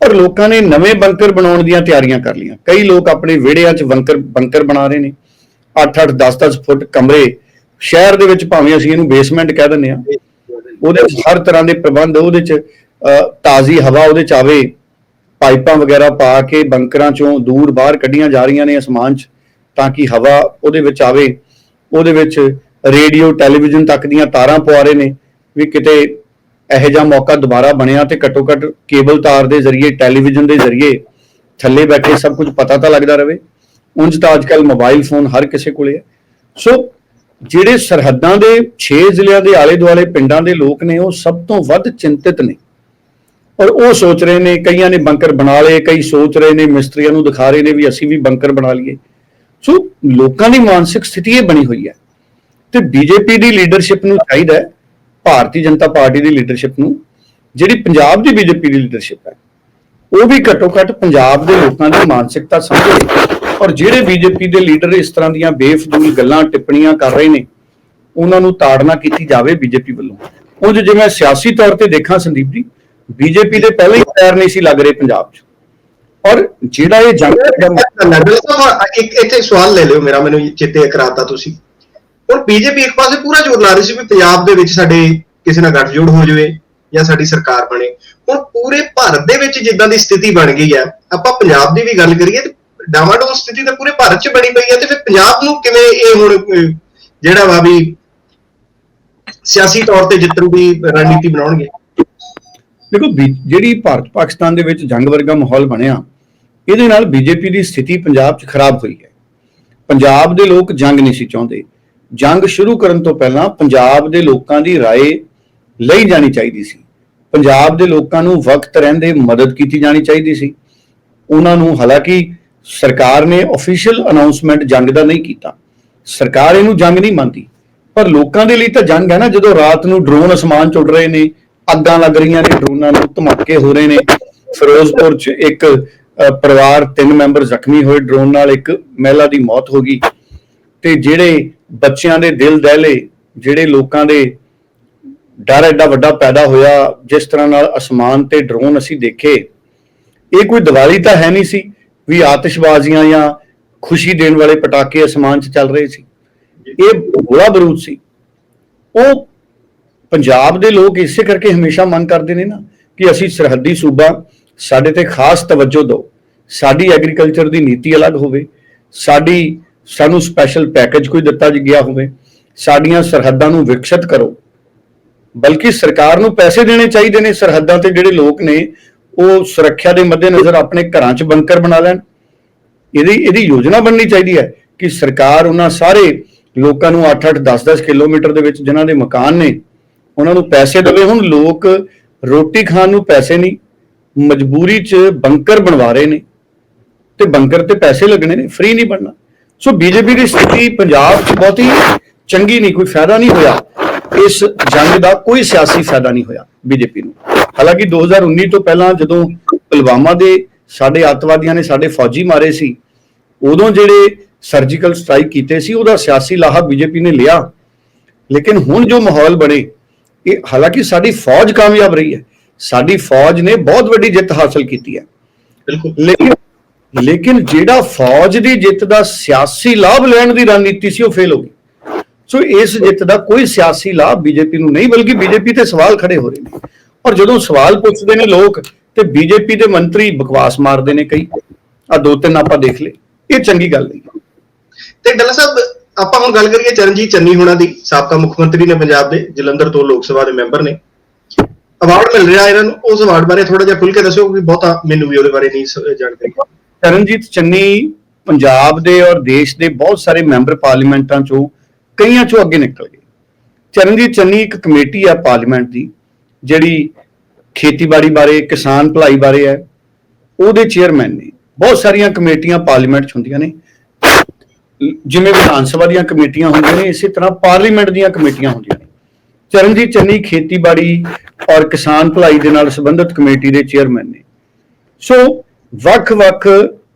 ਔਰ ਲੋਕਾਂ ਨੇ ਨਵੇਂ ਬੰਕਰ ਬਣਾਉਣ ਦੀਆਂ ਤਿਆਰੀਆਂ ਕਰ ਲਈਆਂ। ਕਈ ਲੋਕ ਆਪਣੇ ਵਿਹੜਿਆਂ 'ਚ ਬੰਕਰ ਬੰਕਰ ਬਣਾ ਰਹੇ ਨੇ। 8-8 10-10 ਫੁੱਟ ਕਮਰੇ ਸ਼ਹਿਰ ਦੇ ਵਿੱਚ ਭਾਵੇਂ ਅਸੀਂ ਇਹਨੂੰ ਬੇਸਮੈਂਟ ਕਹਿ ਦਿੰਦੇ ਆ ਉਹਦੇ ਹਰ ਤਰ੍ਹਾਂ ਦੇ ਪ੍ਰਬੰਧ, ਉਹਦੇ 'ਚ ਤਾਜ਼ੀ ਹਵਾ ਉਹਦੇ 'ਚ ਆਵੇ, ਪਾਈਪਾਂ ਵਗੈਰਾ ਪਾ ਕੇ ਬੰਕਰਾਂ 'ਚੋਂ ਦੂਰ ਬਾਹਰ ਕੱਢੀਆਂ ਜਾ ਰਹੀਆਂ ਨੇ ਅਸਮਾਨ 'ਚ, ਤਾਂ ਕਿ ਹਵਾ ਉਹਦੇ ਵਿੱਚ ਆਵੇ, ਉਹਦੇ ਵਿੱਚ ਰੇਡੀਓ ਟੈਲੀਵਿਜ਼ਨ ਤੱਕ ਦੀਆਂ ਤਾਰਾਂ ਪਵਾ ਰਹੇ ਨੇ, ਵੀ ਕਿਤੇ ਇਹੋ ਜਿਹਾ ਮੌਕਾ ਦੁਬਾਰਾ ਬਣਿਆ ਤੇ ਘੱਟੋ ਘੱਟ ਕੇਬਲ ਤਾਰ ਦੇ ਜ਼ਰੀਏ ਟੈਲੀਵਿਜ਼ਨ ਦੇ ਜ਼ਰੀਏ ਥੱਲੇ ਬੈਠੇ ਸਭ ਕੁਝ ਪਤਾ ਤਾਂ ਲੱਗਦਾ ਰਹੇ, ਉਂਝ ਤਾਂ ਅੱਜਕੱਲ ਮੋਬਾਈਲ ਫੋਨ ਹਰ ਕਿਸੇ ਕੋਲੇ ਹੈ। ਸੋ ਜਿਹੜੇ ਸਰਹੱਦਾਂ ਦੇ 6 ਜ਼ਿਲ੍ਹਿਆਂ ਦੇ ਆਲੇ ਦੁਆਲੇ ਪਿੰਡਾਂ ਦੇ ਲੋਕ ਨੇ, ਉਹ ਸਭ ਤੋਂ ਵੱਧ ਚਿੰਤਿਤ ਨੇ। ਔਰ ਉਹ ਸੋਚ ਰਹੇ ਨੇ, ਕਈਆਂ ਨੇ ਬੰਕਰ ਬਣਾ ਲਏ, ਕਈ ਸੋਚ ਰਹੇ ਨੇ, ਮਿਸਤਰੀਆਂ ਨੂੰ ਦਿਖਾ ਰਹੇ ਨੇ ਵੀ ਅਸੀਂ ਵੀ ਬੰਕਰ ਬਣਾ ਲਈਏ। ਸੋ ਲੋਕਾਂ ਦੀ ਮਾਨਸਿਕ ਸਥਿਤੀ ਇਹ ਬਣੀ ਹੋਈ ਹੈ ਤੇ ਬੀਜੇਪੀ ਦੀ ਲੀਡਰਸ਼ਿਪ ਨੂੰ ਚਾਹੀਦਾ ਹੈ, ਭਾਰਤੀ ਜਨਤਾ ਪਾਰਟੀ ਦੀ ਲੀਡਰਸ਼ਿਪ ਨੂੰ, ਜਿਹੜੀ ਪੰਜਾਬ ਦੀ ਬੀਜੇਪੀ ਦੀ ਲੀਡਰਸ਼ਿਪ ਹੈ, ਉਹ ਵੀ ਘੱਟੋ ਘੱਟ ਪੰਜਾਬ ਦੇ ਲੋਕਾਂ ਦੀ ਮਾਨਸਿਕਤਾ ਸਮਝੇ। ਔਰ ਜਿਹੜੇ ਬੀਜੇਪੀ ਦੇ ਲੀਡਰ ਇਸ ਤਰ੍ਹਾਂ ਦੀਆਂ ਬੇਫਜ਼ੂਲ ਗੱਲਾਂ, ਟਿੱਪਣੀਆਂ ਕਰ ਰਹੇ ਨੇ, ਉਹਨਾਂ ਨੂੰ ਤਾੜਨਾ ਕੀਤੀ ਜਾਵੇ ਬੀਜੇਪੀ ਵੱਲੋਂ। ਉਹ ਜੇ ਮੈਂ ਸਿਆਸੀ ਤੌਰ ਤੇ ਦੇਖਾਂ ਸੰਦੀਪ ਜੀ ਬੀਜੇਪੀ ਦੇ ਪਹਿਲੇ ਹੀ ਪੈਰ ਨਹੀਂ ਸੀ ਲੱਗ ਰਹੇ ਪੰਜਾਬ 'ਚ। ਔਰ ਜਿਹੜਾ ਇਹ ਜੰਗ ਨਗਰ ਸਾਹਿਬ ਇੱਕ ਇੱਥੇ ਸਵਾਲ ਲੈ ਲਿਓ ਮੇਰਾ, ਮੈਨੂੰ ਚਿੱਤੇ ਕਰਾਤਾ ਤੁਸੀਂ। ਹੁਣ ਬੀਜੇਪੀ ਇੱਕ ਪਾਸੇ ਪੂਰਾ ਜ਼ੋਰ ਲਾ ਰਹੀ ਸੀ ਵੀ ਪੰਜਾਬ ਦੇ ਵਿੱਚ ਸਾਡੇ ਕਿਸੇ ਨਾਲ ਗੱਠਜੋੜ ਹੋ ਜਾਵੇ ਜਾਂ ਸਾਡੀ ਸਰਕਾਰ ਬਣੇ। ਹੁਣ ਪੂਰੇ ਭਾਰਤ ਦੇ ਵਿੱਚ ਜਿੱਦਾਂ ਦੀ ਸਥਿਤੀ ਬਣ ਗਈ ਹੈ, ਆਪਾਂ ਪੰਜਾਬ ਦੀ ਵੀ ਗੱਲ ਕਰੀਏ ਤੇ ਡਾਵਾਡੋਲ ਸਥਿਤੀ ਤਾਂ ਪੂਰੇ ਭਾਰਤ 'ਚ ਬਣੀ ਪਈ ਹੈ ਤੇ ਫਿਰ ਪੰਜਾਬ ਨੂੰ ਕਿਵੇਂ ਇਹ ਹੁਣ ਅਹ, ਜਿਹੜਾ ਵਾ ਵੀ ਸਿਆਸੀ ਤੌਰ ਤੇ ਜਿੱਤਣ ਦੀ ਰਣਨੀਤੀ ਬਣਾਉਣਗੇ ਦੇਖੋ ਬੀ- ਜਿਹੜੀ ਭਾਰਤ ਪਾਕਿਸਤਾਨ ਦੇ ਵਿੱਚ ਜੰਗ ਵਰਗਾ ਮਾਹੌਲ ਬਣਿਆ ਇਹਦੇ ਨਾਲ ਬੀਜੇਪੀ ਦੀ ਸਥਿਤੀ ਪੰਜਾਬ 'ਚ ਖਰਾਬ ਹੋਈ ਹੈ ਪੰਜਾਬ ਦੇ ਲੋਕ ਜੰਗ ਨਹੀਂ ਸੀ ਚਾਹੁੰਦੇ ਜੰਗ ਸ਼ੁਰੂ ਕਰਨ ਤੋਂ ਪਹਿਲਾਂ ਪੰਜਾਬ ਦੇ ਲੋਕਾਂ ਦੀ رائے ਲਈ ਜਾਣੀ ਚਾਹੀਦੀ ਸੀ ਪੰਜਾਬ ਦੇ ਲੋਕਾਂ ਨੂੰ ਵਕਤ ਰਹਿੰਦੇ ਮਦਦ ਕੀਤੀ ਜਾਣੀ ਚਾਹੀਦੀ ਸੀ ਉਹਨਾਂ ਨੂੰ ਹਾਲਾਂਕਿ ਸਰਕਾਰ ਨੇ ਅਫੀਸ਼ੀਅਲ ਅਨਾਉਂਸਮੈਂਟ ਜੰਗ ਦਾ ਨਹੀਂ ਕੀਤਾ। ਸਰਕਾਰ ਇਹਨੂੰ ਜੰਗ ਨਹੀਂ ਮੰਨਦੀ। ਪਰ ਲੋਕਾਂ ਦੇ ਲਈ ਤਾਂ ਜੰਗ ਹੈ ਨਾ, ਜਦੋਂ ਰਾਤ ਨੂੰ ਡਰੋਨ ਅਸਮਾਨ 'ਚ ਉੱਡ ਰਹੇ ਨੇ, ਅੱਗਾਂ ਲੱਗ ਰਹੀਆਂ ਨੇ ਡਰੋਨਾਂ ਨੂੰ ਧਮਾਕੇ ਹੋ ਰਹੇ ਨੇ। ਫਿਰੋਜ਼ਪੁਰ 'ਚ ਇੱਕ ਪਰਿਵਾਰ ਤਿੰਨ ਮੈਂਬਰ ਜ਼ਖਮੀ ਹੋਏ ਡਰੋਨ ਨਾਲ ਇੱਕ ਮਹਿਲਾ ਦੀ ਮੌਤ ਹੋ ਗਈ। ਤੇ ਜਿਹੜੇ ਬੱਚਿਆਂ ਦੇ ਦਿਲ ਦਹਿਲੇ, ਜਿਹੜੇ ਲੋਕਾਂ ਦੇ ਡਰ ਐਡਾ ਵੱਡਾ ਪੈਦਾ ਹੋਇਆ, ਜਿਸ ਤਰ੍ਹਾਂ ਨਾਲ ਅਸਮਾਨ ਤੇ ਡਰੋਨ ਅਸੀਂ ਦੇਖੇ, ਇਹ ਕੋਈ ਦੀਵਾਲੀ ਤਾਂ ਹੈ ਨਹੀਂ ਸੀ। ਵੀ ਆਤਿਸ਼ਬਾਜ਼ੀਆਂ ਜਾਂ ਖੁਸ਼ੀ ਦੇਣ ਵਾਲੇ ਪਟਾਕੇ ਅਸਮਾਨ 'ਚ ਚੱਲ ਰਹੇ ਸੀ। ਇਹ ਗੋਲਾ ਬਰੂਦ ਸੀ। ਉਹ ਪੰਜਾਬ ਦੇ ਲੋਕ ਇਸੇ ਕਰਕੇ ਹਮੇਸ਼ਾ ਮੰਗ ਕਰਦੇ ਨੇ ਨਾ ਕਿ ਅਸੀਂ ਸਰਹੱਦੀ ਸੂਬਾ ਸਾਡੇ ਤੇ ਖਾਸ ਤਵੱਜੋ ਦਿਓ। ਸਾਡੀ ਐਗਰੀਕਲਚਰ ਦੀ ਨੀਤੀ ਅਲੱਗ ਹੋਵੇ। ਸਾਡੀ, ਸਾਨੂੰ ਸਪੈਸ਼ਲ ਪੈਕੇਜ ਕੋਈ ਦਿੱਤਾ ਗਿਆ ਹੋਵੇ। ਸਾਡੀਆਂ ਸਰਹੱਦਾਂ ਨੂੰ ਵਿਕਸਿਤ ਕਰੋ। ਬਲਕਿ ਸਰਕਾਰ ਨੂੰ ਪੈਸੇ ਦੇਣੇ ਚਾਹੀਦੇ ਨੇ ਸਰਹੱਦਾਂ ਤੇ ਜਿਹੜੇ ਲੋਕ ਨੇ ਉਹ ਸੁਰੱਖਿਆ ਦੇ ਮੱਦੇਨਜ਼ਰ ਆਪਣੇ ਘਰਾਂ 'ਚ ਬੰਕਰ ਬਣਾ ਲੈਣ। ਇਹਦੀ ਇਹਦੀ ਯੋਜਨਾ ਬਣਨੀ ਚਾਹੀਦੀ ਹੈ ਕਿ ਸਰਕਾਰ ਉਹਨਾਂ ਸਾਰੇ ਲੋਕਾਂ ਨੂੰ 8-8 10-10 ਕਿਲੋਮੀਟਰ ਦੇ ਵਿੱਚ ਜਿਨ੍ਹਾਂ ਦੇ ਮਕਾਨ ਨੇ, ਉਹਨਾਂ ਨੂੰ ਪੈਸੇ ਦੇਵੇ। ਹੁਣ ਲੋਕ ਰੋਟੀ ਖਾਣ ਨੂੰ ਪੈਸੇ ਨਹੀਂ, ਮਜਬੂਰੀ 'ਚ ਬੰਕਰ ਬਣਵਾ ਰਹੇ ਨੇ ਤੇ ਬੰਕਰ ਤੇ ਪੈਸੇ ਲੱਗਣੇ ਨੇ ਫ੍ਰੀ ਨਹੀਂ ਬਣਨਾ। ਸੋ ਬੀਜੇਪੀ ਦੀ ਸਥਿਤੀ ਪੰਜਾਬ 'ਚ ਬਹੁਤੀ ਚੰਗੀ ਨਹੀਂ, ਕੋਈ ਫਾਇਦਾ ਨਹੀਂ ਹੋਇਆ। ਇਸ ਜੰਗ ਦਾ ਕੋਈ ਸਿਆਸੀ ਫਾਇਦਾ ਨਹੀਂ ਹੋਇਆ ਬੀਜੇਪੀ ਨੂੰ। ਹਾਲਾਂਕਿ 2019 ਤੋਂ ਪਹਿਲਾਂ ਜਦੋਂ ਪੁਲਵਾਮਾ ਦੇ ਸਾਡੇ ਅੱਤਵਾਦੀਆਂ ਨੇ ਸਾਡੇ ਫੌਜੀ ਮਾਰੇ ਸੀ ਉਦੋਂ ਜਿਹੜੇ ਸਰਜੀਕਲ ਸਟ੍ਰਾਈਕ ਕੀਤੇ ਸੀ ਉਹਦਾ ਸਿਆਸੀ ਲਾਹਾ ਬੀਜੇਪੀ ਨੇ ਲਿਆ। ਲੇਕਿਨ ਹੁਣ ਜੋ ਮਾਹੌਲ ਬਣੇ ਇਹ ਹਾਲਾਂਕਿ ਸਾਡੀ ਫੌਜ ਕਾਮਯਾਬ ਰਹੀ ਹੈ। ਸਾਡੀ ਫੌਜ ਨੇ ਬਹੁਤ ਵੱਡੀ ਜਿੱਤ ਹਾਸਲ ਕੀਤੀ ਹੈ। ਬਿਲਕੁਲ। ਲੇਕਿਨ ਲੇਕਿਨ ਜਿਹੜਾ ਫੌਜ ਦੀ ਜਿੱਤ ਦਾ ਸਿਆਸੀ ਲਾਭ ਲੈਣ ਦੀ ਰਣਨੀਤੀ ਸੀ ਉਹ ਫੇਲ ਹੋ ਗਈ। ਸੋ ਇਸ ਜਿੱਤ ਦਾ ਕੋਈ ਸਿਆਸੀ ਲਾਭ ਬੀਜੇਪੀ ਨੂੰ ਨਹੀਂ ਬਲਕਿ ਬੀਜੇਪੀ ਤੇ ਸਵਾਲ ਖੜੇ ਹੋ ਰਹੇ ਨੇ। ਔਰ ਜਦੋਂ ਸਵਾਲ ਪੁੱਛਦੇ ਨੇ ਲੋਕ ਤੇ ਬੀਜੇਪੀ ਦੇ ਮੰਤਰੀ ਬਕਵਾਸ ਮਾਰਦੇ ਨੇ ਕਈ। ਆ ਦੋ ਤਿੰਨ ਆਪਾਂ ਦੇਖ ਲਏ। ਇਹ ਚੰਗੀ ਗੱਲ ਨਹੀਂ। ਤੇ ਡੱਲਾ ਸਾਹਿਬ ਆਪਾਂ ਹੁਣ ਗੱਲ ਕਰੀਏ ਚਰਨਜੀਤ ਚੰਨੀ ਹੋਣਾ ਦੀ। ਸਾਬਕਾ ਮੁੱਖ ਮੰਤਰੀ ਨੇ ਪੰਜਾਬ ਦੇ ਜਲੰਧਰ ਤੋਂ ਲੋਕ ਸਭਾ ਦੇ ਮੈਂਬਰ ਨੇ। ਅਵਾਰਡ ਮਿਲ ਰਿਹਾ ਇਹਨਾਂ ਨੂੰ। ਉਸ ਅਵਾਰਡ ਬਾਰੇ ਥੋੜਾ ਜਿਹਾ ਖੁੱਲ ਕੇ ਦੱਸਿਓ ਕਿਉਂਕਿ ਬਹੁਤਾ ਮੈਨੂੰ ਵੀ ਉਹਦੇ ਬਾਰੇ ਨਹੀਂ ਜਾਣਕਾਰੀ। ਚਰਨਜੀਤ ਚੰਨੀ ਪੰਜਾਬ ਦੇ ਔਰ ਦੇਸ਼ ਦੇ ਬਹੁਤ ਸਾਰੇ ਮੈਂਬਰ ਪਾਰਲੀਮੈਂਟਾਂ ਚੋਂ ਕਈਆਂ ਚੋਂ ਅੱਗੇ ਨਿਕਲ ਗਏ। ਚਰਨਜੀਤ ਚੰਨੀ ਇੱਕ ਕਮੇਟੀ ਆ ਪਾਰਲੀਮੈਂਟ ਦੀ, ਜਿਹੜੀ ਖੇਤੀਬਾੜੀ ਬਾਰੇ, ਕਿਸਾਨ ਭਲਾਈ ਬਾਰੇ ਹੈ। ਉਹਦੇ ਚੇਅਰਮੈਨ ਨੇ। ਬਹੁਤ ਸਾਰੀਆਂ ਕਮੇਟੀਆਂ ਪਾਰਲੀਮੈਂਟ 'ਚ ਹੁੰਦੀਆਂ ਨੇ। ਜਿਵੇਂ ਵਿਧਾਨ ਸਭਾ ਦੀਆਂ ਕਮੇਟੀਆਂ ਹੁੰਦੀਆਂ ਨੇ, ਇਸੇ ਤਰ੍ਹਾਂ ਪਾਰਲੀਮੈਂਟ ਦੀਆਂ ਕਮੇਟੀਆਂ ਹੁੰਦੀਆਂ ਨੇ। ਚਰਨਜੀਤ ਚੰਨੀ ਖੇਤੀਬਾੜੀ ਔਰ ਕਿਸਾਨ ਭਲਾਈ ਦੇ ਨਾਲ ਸੰਬੰਧਿਤ ਕਮੇਟੀ ਦੇ ਚੇਅਰਮੈਨ ਨੇ। ਸੋ, ਵੱਖ-ਵੱਖ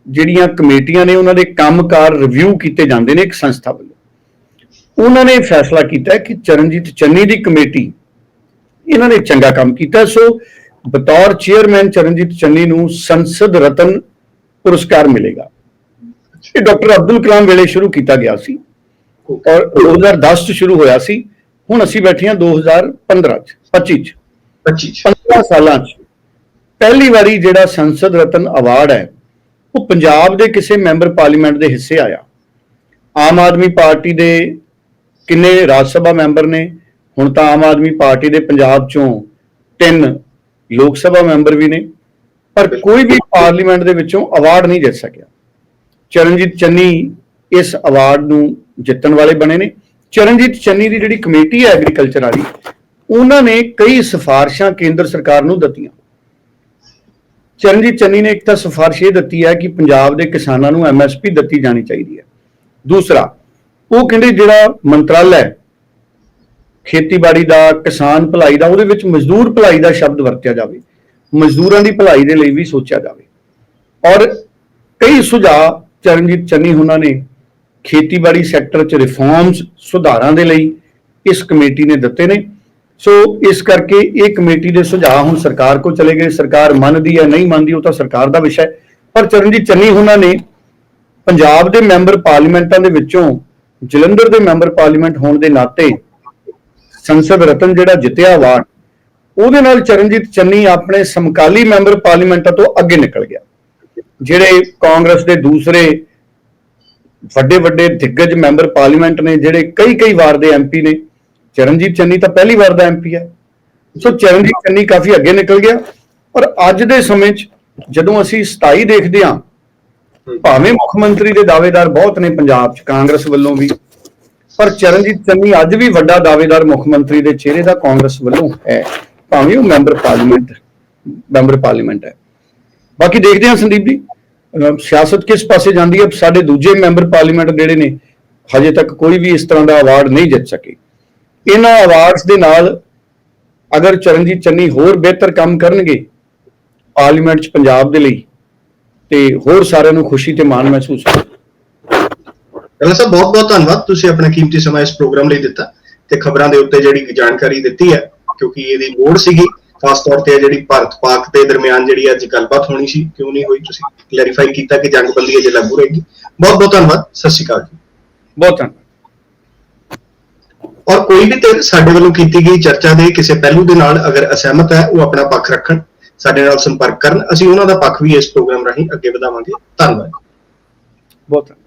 ਜਿਹੜੀਆਂ ਕਮੇਟੀਆਂ ਨੇ, ਉਹਨਾਂ ਦੇ ਕੰਮਕਾਰ ਰਿਵਿਊ ਕੀਤੇ ਜਾਂਦੇ ਨੇ ਇੱਕ ਸੰਸਥਾ ਵੱਲੋਂ। ਉਹਨਾਂ ਨੇ ਫੈਸਲਾ ਕੀਤਾ ਕਿ ਚਰਨਜੀਤ ਚੰਨੀ ਦੀ ਕਮੇਟੀ ਇਹਨਾਂ ਨੇ ਚੰਗਾ ਕੰਮ ਕੀਤਾ। ਸੋ ਬਤੌਰ ਚੇਅਰਮੈਨ ਚਰਨਜੀਤ ਚੰਨੀ ਨੂੰ ਸੰਸਦ ਰਤਨ ਪੁਰਸਕਾਰ ਮਿਲੇਗਾ। ਇਹ ਡਾਕਟਰ ਅਬਦੁਲ ਕਲਾਮ ਵੇਲੇ ਸ਼ੁਰੂ ਕੀਤਾ ਗਿਆ ਸੀ ਔਰ 2010 ਚ ਸ਼ੁਰੂ ਹੋਇਆ ਸੀ। ਹੁਣ ਅਸੀਂ ਬੈਠੇ ਹਾਂ 2015 ਚ 25 ਚ। 25 ਚ। 15 ਸਾਲਾਂ 'ਚ। ਪਹਿਲੀ ਵਾਰੀ ਜਿਹੜਾ ਸੰਸਦ ਰਤਨ ਅਵਾਰਡ ਹੈ ਉਹ ਪੰਜਾਬ ਦੇ ਕਿਸੇ ਮੈਂਬਰ ਪਾਰਲੀਮੈਂਟ ਦੇ ਹਿੱਸੇ ਆਇਆ। ਆਮ ਆਦਮੀ ਪਾਰਟੀ ਦੇ ਕਿੰਨੇ ਰਾਜ ਸਭਾ ਮੈਂਬਰ ਨੇ? ਹੁਣ ਤਾਂ ਆਮ ਆਦਮੀ ਪਾਰਟੀ ਦੇ ਪੰਜਾਬ ਚੋਂ ਤਿੰਨ ਲੋਕ ਸਭਾ ਮੈਂਬਰ ਵੀ ਨੇ। ਪਰ ਕੋਈ ਵੀ ਪਾਰਲੀਮੈਂਟ ਦੇ ਵਿੱਚੋਂ ਅਵਾਰਡ ਨਹੀਂ ਜਿੱਤ ਸਕਿਆ। ਚਰਨਜੀਤ ਚੰਨੀ ਇਸ ਅਵਾਰਡ ਨੂੰ ਜਿੱਤਣ ਵਾਲੇ ਬਣੇ ਨੇ। ਚਰਨਜੀਤ ਚੰਨੀ ਦੀ ਜਿਹੜੀ ਕਮੇਟੀ ਹੈ ਐਗਰੀਕਲਚਰ ਵਾਲੀ, ਉਹਨਾਂ ਨੇ ਕਈ ਸਿਫਾਰਸ਼ਾਂ ਕੇਂਦਰ ਸਰਕਾਰ ਨੂੰ ਦਿੱਤੀਆਂ। ਚਰਨਜੀਤ ਚੰਨੀ ਨੇ ਇੱਕ ਤਾਂ ਸਿਫਾਰਿਸ਼ ਇਹ ਦਿੱਤੀ ਹੈ ਕਿ ਪੰਜਾਬ ਦੇ ਕਿਸਾਨਾਂ ਨੂੰ ਐਮਐਸਪੀ ਦਿੱਤੀ ਜਾਣੀ ਚਾਹੀਦੀ ਹੈ। ਦੂਸਰਾ ਉਹ ਕਹਿੰਦੇ ਜਿਹੜਾ ਮੰਤਰਾਲਾ ਹੈ, ਖੇਤੀਬਾੜੀ ਦਾ, ਕਿਸਾਨ ਭਲਾਈ ਦਾ, ਉਹਦੇ ਵਿੱਚ ਮਜ਼ਦੂਰ ਭਲਾਈ ਦਾ ਸ਼ਬਦ ਵਰਤਿਆ ਜਾਵੇ, ਮਜ਼ਦੂਰਾਂ ਦੀ ਭਲਾਈ ਦੇ ਲਈ ਵੀ ਸੋਚਿਆ ਜਾਵੇ। ਔਰ ਕਈ ਸੁਝਾਅ ਚਰਨਜੀਤ ਚੰਨੀ ਉਹਨਾਂ ਨੇ ਖੇਤੀਬਾੜੀ ਸੈਕਟਰ 'ਚ ਰਿਫਾਰਮਸ ਸੁਧਾਰਾਂ ਦੇ ਲਈ ਇਸ ਕਮੇਟੀ ਨੇ ਦਿੱਤੇ ਨੇ। ਸੋ ਇਸ ਕਰਕੇ ਇਹ ਕਮੇਟੀ ਦੇ ਸੁਝਾਅ ਹੁਣ ਸਰਕਾਰ ਕੋ ਚਲੇ ਗਏ। ਸਰਕਾਰ ਮੰਨਦੀ ਹੈ, ਨਹੀਂ ਮੰਨਦੀ, ਉਹ ਤਾਂ ਸਰਕਾਰ ਦਾ ਵਿਸ਼ਾ ਹੈ। ਪਰ ਚਰਨਜੀਤ ਚੰਨੀ ਉਹਨਾਂ ਨੇ ਪੰਜਾਬ ਦੇ ਮੈਂਬਰ ਪਾਰਲੀਮੈਂਟਾਂ ਦੇ ਵਿੱਚੋਂ ਜਲੰਧਰ ਦੇ ਮੈਂਬਰ ਪਾਰਲੀਮੈਂਟ ਹੋਣ ਦੇ ਨਾਤੇ ਸੰਸਦ ਰਤਨ ਜਿਹੜਾ ਜਿੱਤਿਆ ਅਵਾਰਡ ਉਹਦੇ ਨਾਲ ਚਰਨਜੀਤ ਚੰਨੀ ਆਪਣੇ ਸਮਕਾਲੀ ਮੈਂਬਰ ਪਾਰਲੀਮੈਂਟਾਂ ਤੋਂ ਅੱਗੇ ਨਿਕਲ ਗਿਆ। ਜਿਹੜੇ ਕਾਂਗਰਸ ਦੇ ਦੂਸਰੇ ਵੱਡੇ ਵੱਡੇ ਦਿੱਗਜ ਮੈਂਬਰ ਪਾਰਲੀਮੈਂਟ ਨੇ, ਜਿਹੜੇ ਕਈ ਕਈ ਵਾਰ ਦੇ ਐਮਪੀ ਨੇ, ਚਰਨਜੀਤ ਚੰਨੀ ਤਾਂ ਪਹਿਲੀ ਵਾਰ ਦਾ ਐਮਪੀ ਹੈ। ਸੋ ਚਰਨਜੀਤ ਚੰਨੀ ਕਾਫੀ ਅੱਗੇ ਨਿਕਲ ਗਿਆ ਔਰ ਅੱਜ ਦੇ ਸਮੇਂ 'ਚ ਜਦੋਂ ਅਸੀਂ 27 ਦੇਖਦੇ ਹਾਂ ਭਾਵੇਂ ਮੁੱਖ ਮੰਤਰੀ ਦੇ ਦਾਅਵੇਦਾਰ ਬਹੁਤ ਨੇ ਪੰਜਾਬ 'ਚ, ਕਾਂਗਰਸ ਵੱਲੋਂ ਵੀ। ਪਰ ਚਰਨਜੀਤ ਚੰਨੀ ਅੱਜ ਵੀ ਵੱਡਾ ਦਾਅਵੇਦਾਰ ਮੁੱਖ ਮੰਤਰੀ ਦੇ ਚਿਹਰੇ ਦਾ ਕਾਂਗਰਸ ਵੱਲੋਂ ਹੈ। ਭਾਵੇਂ ਉਹ ਮੈਂਬਰ ਪਾਰਲੀਮੈਂਟ ਮੈਂਬਰ ਪਾਰਲੀਮੈਂਟ ਹੈ। ਬਾਕੀ ਦੇਖਦੇ ਹਾਂ ਸੰਦੀਪ ਜੀ ਸਿਆਸਤ ਕਿਸ ਪਾਸੇ ਜਾਂਦੀ ਹੈ? ਸਾਡੇ ਦੂਜੇ ਮੈਂਬਰ ਪਾਰਲੀਮੈਂਟ ਜਿਹੜੇ ਨੇ, ਹਜੇ ਤੱਕ ਕੋਈ ਵੀ ਇਸ ਤਰ੍ਹਾਂ ਦਾ ਅਵਾਰਡ ਨਹੀਂ ਜਿੱਤ ਸਕੇ। ਇਹਨਾਂ ਅਵਾਰਡਸ ਦੇ ਨਾਲ ਅਗਰ ਚਰਨਜੀਤ ਚੰਨੀ ਹੋਰ ਬਿਹਤਰ ਕੰਮ ਕਰਨਗੇ, ਪਾਰਲੀਮੈਂਟ 'ਚ ਪੰਜਾਬ ਦੇ ਲਈ ਤੇ ਹੋਰ ਸਾਰਿਆਂ ਨੂੰ ਖੁਸ਼ੀ ਤੇ ਮਾਣ ਮਹਿਸੂਸ ਹੋਵੇਗਾ ਡੱਲਾ ਸਾਹਿਬ ਬਹੁਤ ਬਹੁਤ ਧੰਨਵਾਦ ਤੁਸੀਂ ਆਪਣਾ ਕੀਮਤੀ ਸਮਾਂ ਇਸ ਪ੍ਰੋਗਰਾਮ ਲਈ ਦਿੱਤਾ ਤੇ ਖਬਰਾਂ ਦੇ ਉੱਤੇ ਜਿਹੜੀ ਜਾਣਕਾਰੀ ਦਿੱਤੀ ਹੈ ਕਿਉਂਕਿ ਇਹਦੀ ਲੋੜ ਸੀਗੀ ਖਾਸ ਤੌਰ ਤੇ ਜਿਹੜੀ ਭਾਰਤ ਪਾਕ ਦੇ ਦਰਮਿਆਨ ਜਿਹੜੀ ਅੱਜ ਗੱਲਬਾਤ ਹੋਣੀ ਸੀ ਕਿਉਂ ਨਹੀਂ ਹੋਈ ਤੁਸੀਂ ਕਲੈਰੀਫਾਈ ਕੀਤਾ ਕਿ ਜੰਗਬੰਦੀ ਅਜੇ ਲਾਗੂ ਰਹੇਗੀ। ਬਹੁਤ ਬਹੁਤ ਧੰਨਵਾਦ ਸਤਿ ਸ਼੍ਰੀ ਅਕਾਲ ਜੀ। ਬਹੁਤ ਧੰਨਵਾਦ। ਔਰ ਕੋਈ ਵੀ ਤੇ ਸਾਡੇ ਵੱਲੋਂ ਕੀਤੀ ਗਈ ਚਰਚਾ ਦੇ ਕਿਸੇ ਪਹਿਲੂ ਦੇ ਨਾਲ ਅਗਰ ਅਸਹਿਮਤ ਹੈ ਉਹ ਆਪਣਾ ਪੱਖ ਰੱਖਣ। ਸਾਡੇ ਨਾਲ ਸੰਪਰਕ ਕਰਨ। ਅਸੀਂ ਉਹਨਾਂ ਦਾ ਪੱਖ ਵੀ ਇਸ ਪ੍ਰੋਗਰਾਮ ਰਾਹੀਂ ਅੱਗੇ ਵਧਾਵਾਂਗੇ। ਧੰਨਵਾਦ। ਬਹੁਤ ਧੰਨਵਾਦ